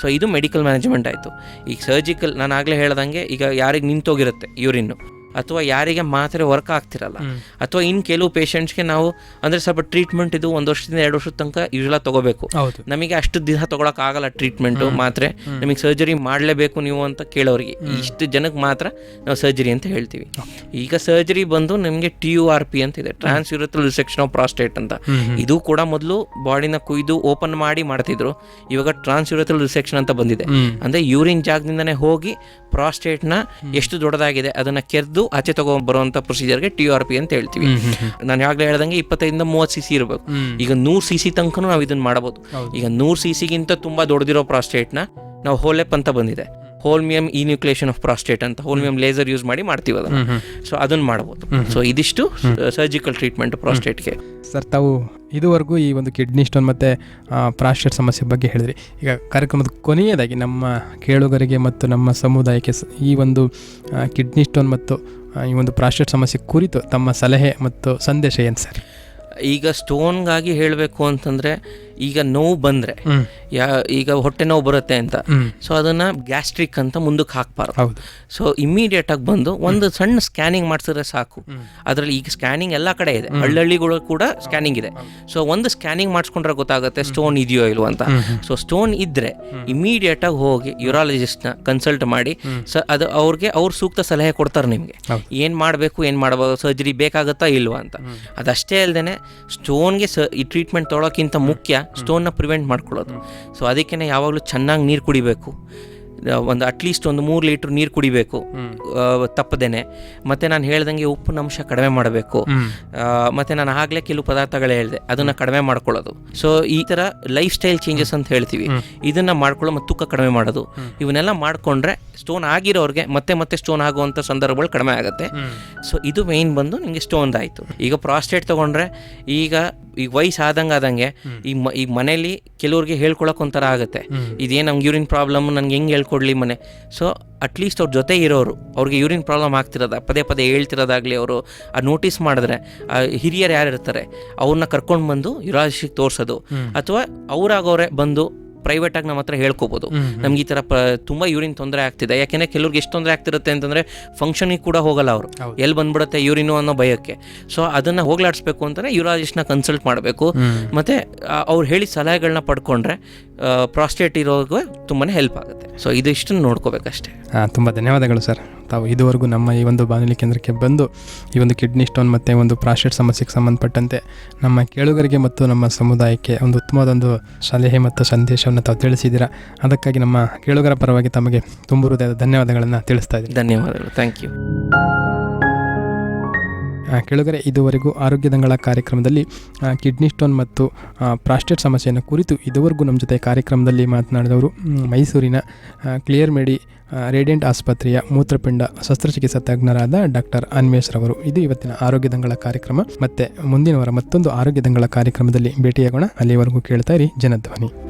Speaker 3: ಸೊ ಇದು ಮೆಡಿಕಲ್ ಮ್ಯಾನೇಜ್ಮೆಂಟ್ ಆಯಿತು. ಈಗ ಸರ್ಜಿಕಲ್ ನಾನು ಆಗಲೇ ಹೇಳ್ದಂಗೆ ಈಗ ಯಾರಿಗೆ ನಿಂತೋಗಿರುತ್ತೆ ಯೂರಿನ್ನು ಅಥವಾ ಯಾರಿಗೆ ಮಾತ್ರೆ ವರ್ಕ್ ಆಗ್ತಿರಲ್ಲ. ಅಥವಾ ಇನ್ ಕೆಲವು ಪೇಷಂಟ್ಸ್ಗೆ ನಾವು ಅಂದ್ರೆ ಸ್ವಲ್ಪ ಟ್ರೀಟ್ಮೆಂಟ್ ಇದು ಒಂದು ವರ್ಷದಿಂದ ಎರಡು ವರ್ಷದ ತನಕ ಯೂಶಲ ತಗೋಬೇಕು. ನಮಗೆ ಅಷ್ಟು ದಿನ ತಗೊಳಕ್ ಆಗಲ್ಲ ಟ್ರೀಟ್ಮೆಂಟ್ ಮಾತ್ರೆ. ನಮಗೆ ಸರ್ಜರಿ ಮಾಡಲೇಬೇಕು ನೀವು ಅಂತ ಕೇಳೋರಿಗೆ. ಇಷ್ಟು ಜನಕ್ಕೆ ಮಾತ್ರ ನಾವು ಸರ್ಜರಿ ಅಂತ ಹೇಳ್ತೀವಿ. ಈಗ ಸರ್ಜರಿ ಬಂದು ನಮಗೆ ಟಿ ಯು ಆರ್ ಪಿ ಅಂತ ಇದೆ. Transurethral resection of prostate ಅಂತ. ಇದು ಕೂಡ ಮೊದಲು ಬಾಡಿನ ಕುಯ್ದು ಓಪನ್ ಮಾಡಿ ಮಾಡ್ತಿದ್ರು. ಇವಾಗ ಟ್ರಾನ್ಸ್ ಯೂರಥಲ್ ರಿಸೆಕ್ಷನ್ ಅಂತ ಬಂದಿದೆ. ಅಂದ್ರೆ ಯೂರಿನ್ ಜಾಗದಿಂದನೇ ಹೋಗಿ ಪ್ರಾಸ್ಟೇಟ್ನ ಎಷ್ಟು ದೊಡ್ಡದಾಗಿದೆ ಅದನ್ನ ಕೆರೆದು ಆಚೆ ತಗೊಂಡ್ ಬರುವಂತ ಪ್ರೊಸೀಜರ್ಗೆ ಟಿ ಆರ್ ಪಿ ಅಂತ ಹೇಳ್ತೀವಿ. ನಾನು ಯಾವಾಗಲೇ ಹೇಳ್ದಂಗೆ ಇಪ್ಪತ್ತೈದಿಂದ ಮೂವತ್ತು ಸಿ ಸಿ ಇರಬೇಕು. ಈಗ ನೂರು ಸಿ ಸಿ ತನಕನೂ ನಾವು ಇದನ್ನ ಮಾಡಬಹುದು ಈಗ ನೂರು ಸಿ ಸಿಗಿಂತ ತುಂಬಾ ದೊಡ್ಡದಿರೋ ಪ್ರಾಸ್ಟೇಟ್ನ ನಾವು ಹೋಲೆಪ್ ಅಂತ ಬಂದಿದೆ. ಹೋಲ್ಮಿಯಂ ಇನ್ಯೂಕ್ಲೇಷನ್ ಆಫ್ ಪ್ರಾಸ್ಟೇಟ್ ಅಂತ ಹೋಲ್ಮಿಯಂ ಲೇಸರ್ ಯೂಸ್ ಮಾಡಿ ಮಾಡ್ತೀವಿ ಅದನ್ನ. ಸೊ ಅದನ್ನ ಮಾಡಬಹುದು ಸೊ ಇದಿಷ್ಟು ಸರ್ಜಿಕಲ್ ಟ್ರೀಟ್ಮೆಂಟ್ ಪ್ರಾಸ್ಟೇಟ್ಗೆ
Speaker 2: ಸರ್ ತಾವು ಇದುವರೆಗೂ ಈ ಒಂದು ಕಿಡ್ನಿ ಸ್ಟೋನ್ ಮತ್ತು ಪ್ರಾಸ್ಟೇಟ್ ಸಮಸ್ಯೆ ಬಗ್ಗೆ ಹೇಳಿದ್ರಿ. ಈಗ ಕಾರ್ಯಕ್ರಮದ ಕೊನೆಯದಾಗಿ ನಮ್ಮ ಕೇಳುಗರಿಗೆ ಮತ್ತು ನಮ್ಮ ಸಮುದಾಯಕ್ಕೆ ಈ ಒಂದು ಕಿಡ್ನಿ ಸ್ಟೋನ್ ಮತ್ತು ಈ ಒಂದು ಪ್ರಾಸ್ಟೇಟ್ ಸಮಸ್ಯೆ ಕುರಿತು ತಮ್ಮ ಸಲಹೆ ಮತ್ತು ಸಂದೇಶ ಏನು ಸರ್?
Speaker 3: ಈಗ ಸ್ಟೋನ್ಗಾಗಿ ಹೇಳಬೇಕು ಅಂತಂದ್ರೆ ಈಗ ನೋವು ಬಂದ್ರೆ ಯಾ ಈಗ ಹೊಟ್ಟೆ ನೋವು ಬರುತ್ತೆ ಅಂತ. ಸೊ ಅದನ್ನ ಗ್ಯಾಸ್ಟ್ರಿಕ್ ಅಂತ ಮುಂದಕ್ಕೆ ಹಾಕ್ಬಾರ್ದು. ಸೊ ಇಮಿಡಿಯೇಟ್ ಆಗಿ ಬಂದು ಒಂದು ಸಣ್ಣ ಸ್ಕ್ಯಾನಿಂಗ್ ಮಾಡಿಸಿದ್ರೆ ಸಾಕು. ಅದರಲ್ಲಿ ಈಗ ಸ್ಕ್ಯಾನಿಂಗ್ ಎಲ್ಲ ಕಡೆ ಇದೆ. ಹಳ್ಳಿಗಳು ಕೂಡ ಸ್ಕ್ಯಾನಿಂಗ್ ಇದೆ. ಸೊ ಒಂದು ಸ್ಕ್ಯಾನಿಂಗ್ ಮಾಡಿಸ್ಕೊಂಡ್ರೆ ಗೊತ್ತಾಗುತ್ತೆ ಸ್ಟೋನ್ ಇದೆಯೋ ಇಲ್ವೋ ಅಂತ. ಸೊ ಸ್ಟೋನ್ ಇದ್ರೆ ಇಮಿಡಿಯೇಟ್ ಆಗಿ ಹೋಗಿ ಯುರಾಲಜಿಸ್ಟ್ನ ಕನ್ಸಲ್ಟ್ ಮಾಡಿ ಸ ಅದು ಅವ್ರಿಗೆ ಅವ್ರು ಸೂಕ್ತ ಸಲಹೆ ಕೊಡ್ತಾರೆ ನಿಮಗೆ. ಏನು ಮಾಡಬೇಕು ಏನು ಮಾಡಬಹುದು ಸರ್ಜರಿ ಬೇಕಾಗುತ್ತಾ ಇಲ್ವಾ ಅಂತ. ಅದಷ್ಟೇ ಅಲ್ಲದೆ ಸ್ಟೋನ್ಗೆ ಸ ಈ ಟ್ರೀಟ್ಮೆಂಟ್ ತೊಗೊಳಕ್ಕಿಂತ ಮುಖ್ಯ ಸ್ಟೋನ್ನ ಪ್ರಿವೆಂಟ್ ಮಾಡ್ಕೊಳ್ಳೋದು. ಸೊ ಅದಕ್ಕೆ ಯಾವಾಗಲೂ ಚೆನ್ನಾಗಿ ನೀರು ಕುಡಿಬೇಕು. ಒಂದು ಅಟ್ಲೀಸ್ಟ್ ಒಂದು ಮೂರು ಲೀಟ್ರ್ ನೀರು ಕುಡಿಬೇಕು. ತಪ್ಪದೇನೆ. ಮತ್ತೆ ನಾನು ಹೇಳ್ದಂಗೆ ಉಪ್ಪಿನ ಅಂಶ ಕಡಿಮೆ ಮಾಡಬೇಕು. ಮತ್ತೆ ನಾನು ಆಗಲೇ ಕೆಲವು ಪದಾರ್ಥಗಳು ಹೇಳಿದೆ. ಅದನ್ನು ಕಡಿಮೆ ಮಾಡ್ಕೊಳ್ಳೋದು. ಸೊ ಈ ಥರ ಲೈಫ್ ಸ್ಟೈಲ್ ಚೇಂಜಸ್ ಅಂತ ಹೇಳ್ತೀವಿ. ಇದನ್ನು ಮಾಡ್ಕೊಳ್ಳೋ ಮತ್ತು ತೂಕ ಕಡಿಮೆ ಮಾಡೋದು. ಇವನ್ನೆಲ್ಲ ಮಾಡಿಕೊಂಡ್ರೆ ಸ್ಟೋನ್ ಆಗಿರೋರಿಗೆ ಮತ್ತೆ ಮತ್ತೆ ಸ್ಟೋನ್ ಆಗುವಂಥ ಸಂದರ್ಭಗಳು ಕಡಿಮೆ ಆಗುತ್ತೆ. ಸೊ ಇದು ಮೇಯ್ನ್ ಬಂದು ನಿಮಗೆ ಸ್ಟೋನ್ ಆಯಿತು. ಈಗ ಪ್ರಾಸ್ಟೇಟ್ ತೊಗೊಂಡ್ರೆ ಈಗ ಈಗ ವಯಸ್ಸು ಆದಂಗೆ ಆದಂಗೆ ಈ ಮನೇಲಿ ಕೆಲವ್ರಿಗೆ ಹೇಳ್ಕೊಳಕ್ ಒಂಥರ ಆಗುತ್ತೆ. ಇದೇನು ನಮ್ಗೆ ಯೂರಿನ್ ಪ್ರಾಬ್ಲಮ್ ನನಗೆ ಹೆಂಗೆ ಹೇಳ್ಕೊಡ್ಲಿ ಮನೆ. ಸೊ ಅಟ್ಲೀಸ್ಟ್ ಅವ್ರ ಜೊತೆ ಇರೋರು ಅವ್ರಿಗೆ ಯೂರಿನ್ ಪ್ರಾಬ್ಲಮ್ ಆಗ್ತಿರೋದ ಪದೇ ಪದೇ ಹೇಳ್ತಿರೋದಾಗಲಿ ಅವರು ಆ ನೋಟಿಸ್ ಮಾಡಿದ್ರೆ ಆ ಹಿರಿಯರು ಯಾರು ಇರ್ತಾರೆ ಅವ್ರನ್ನ ಕರ್ಕೊಂಡು ಬಂದು ಯುರಾಜಿಗೆ ತೋರಿಸೋದು. ಅಥವಾ ಅವರಾಗವ್ರೆ ಬಂದು ಪ್ರೈವೇಟಾಗಿ ನಮ್ಮ ಹತ್ರ ಹೇಳ್ಕೋಬೋದು. ನಮ್ಗೆ ಈ ಥರ ಪ ತುಂಬ ಯೂರಿನ್ ತೊಂದರೆ ಆಗ್ತಿದೆ. ಯಾಕೆಂದರೆ ಕೆಲವ್ರಿಗೆ ಎಷ್ಟು ತೊಂದರೆ ಆಗ್ತಿರುತ್ತೆ ಅಂತಂದರೆ ಫಂಕ್ಷನಿಗೆ ಕೂಡ ಹೋಗಲ್ಲ ಅವರು. ಎಲ್ಲಿ ಬಂದ್ಬಿಡುತ್ತೆ ಯೂರಿನು ಅನ್ನೋ ಭಯಕ್ಕೆ. ಸೊ ಅದನ್ನು ಹೋಗ್ಲಾಡಿಸ್ಬೇಕು ಅಂತಂದರೆ ಯುರಾಜಿಸ್ಟ್ನ ಕನ್ಸಲ್ಟ್ ಮಾಡಬೇಕು. ಮತ್ತು ಅವ್ರು ಹೇಳಿದ ಸಲಹೆಗಳನ್ನ ಪಡ್ಕೊಂಡ್ರೆ ಪ್ರಾಸ್ಟೇಟ್ ಇರೋದು ತುಂಬಾ ಹೆಲ್ಪ್ ಆಗುತ್ತೆ. ಸೊ ಇದಿಷ್ಟನ್ನು ನೋಡ್ಕೋಬೇಕಷ್ಟೇ.
Speaker 2: ಹಾಂ ತುಂಬ ಧನ್ಯವಾದಗಳು ಸರ್. ತಾವು ಇದುವರೆಗೂ ನಮ್ಮ ಈ ಒಂದು ಬಾನುಲಿ ಕೇಂದ್ರಕ್ಕೆ ಬಂದು ಈ ಒಂದು ಕಿಡ್ನಿ ಸ್ಟೋನ್ ಮತ್ತು ಒಂದು ಪ್ರಾಸ್ಟೇಟ್ ಸಮಸ್ಯೆಗೆ ಸಂಬಂಧಪಟ್ಟಂತೆ ನಮ್ಮ ಕೇಳುಗರಿಗೆ ಮತ್ತು ನಮ್ಮ ಸಮುದಾಯಕ್ಕೆ ಒಂದು ಉತ್ತಮವಾದೊಂದು ಸಲಹೆ ಮತ್ತು ಸಂದೇಶವನ್ನು ತಾವು ತಿಳಿಸಿದ್ದೀರಾ. ಅದಕ್ಕಾಗಿ ನಮ್ಮ ಕೇಳುಗರ ಪರವಾಗಿ ತಮಗೆ ತುಂಬ ಹೃದಯದ ಧನ್ಯವಾದಗಳನ್ನು ತಿಳಿಸ್ತಾ ಇದ್ದೀನಿ.
Speaker 3: ಧನ್ಯವಾದಗಳು. ಥ್ಯಾಂಕ್ ಯು
Speaker 2: ಆ, ಕೆಳಗರೆ ಇದುವರೆಗೂ ಆರೋಗ್ಯ ದಂಗಳ ಕಾರ್ಯಕ್ರಮದಲ್ಲಿ ಕಿಡ್ನಿ ಸ್ಟೋನ್ ಮತ್ತು ಪ್ರಾಸ್ಟೇಟ್ ಸಮಸ್ಯೆಯನ್ನು ಕುರಿತು ಇದುವರೆಗೂ ನಮ್ಮ ಜೊತೆ ಕಾರ್ಯಕ್ರಮದಲ್ಲಿ ಮಾತನಾಡಿದವರು ಮೈಸೂರಿನ ಕ್ಲಿಯರ್ ಮೇಡಿ ರೇಡಿಯಂಟ್ ಆಸ್ಪತ್ರೆಯ ಮೂತ್ರಪಿಂಡ ಶಸ್ತ್ರಚಿಕಿತ್ಸಾ ತಜ್ಞರಾದ ಡಾಕ್ಟರ್ ಅನ್ವೇಶ್ ರವರು. ಇದು ಇವತ್ತಿನ ಆರೋಗ್ಯ ದಂಗಳ ಕಾರ್ಯಕ್ರಮ. ಮತ್ತೆ ಮುಂದಿನ ವಾರ ಮತ್ತೊಂದು ಆರೋಗ್ಯ ದಂಗಳ ಕಾರ್ಯಕ್ರಮದಲ್ಲಿ ಭೇಟಿಯಾಗೋಣ. ಅಲ್ಲಿವರೆಗೂ ಕೇಳ್ತಾ ಇರಿ ಜನಧ್ವನಿ.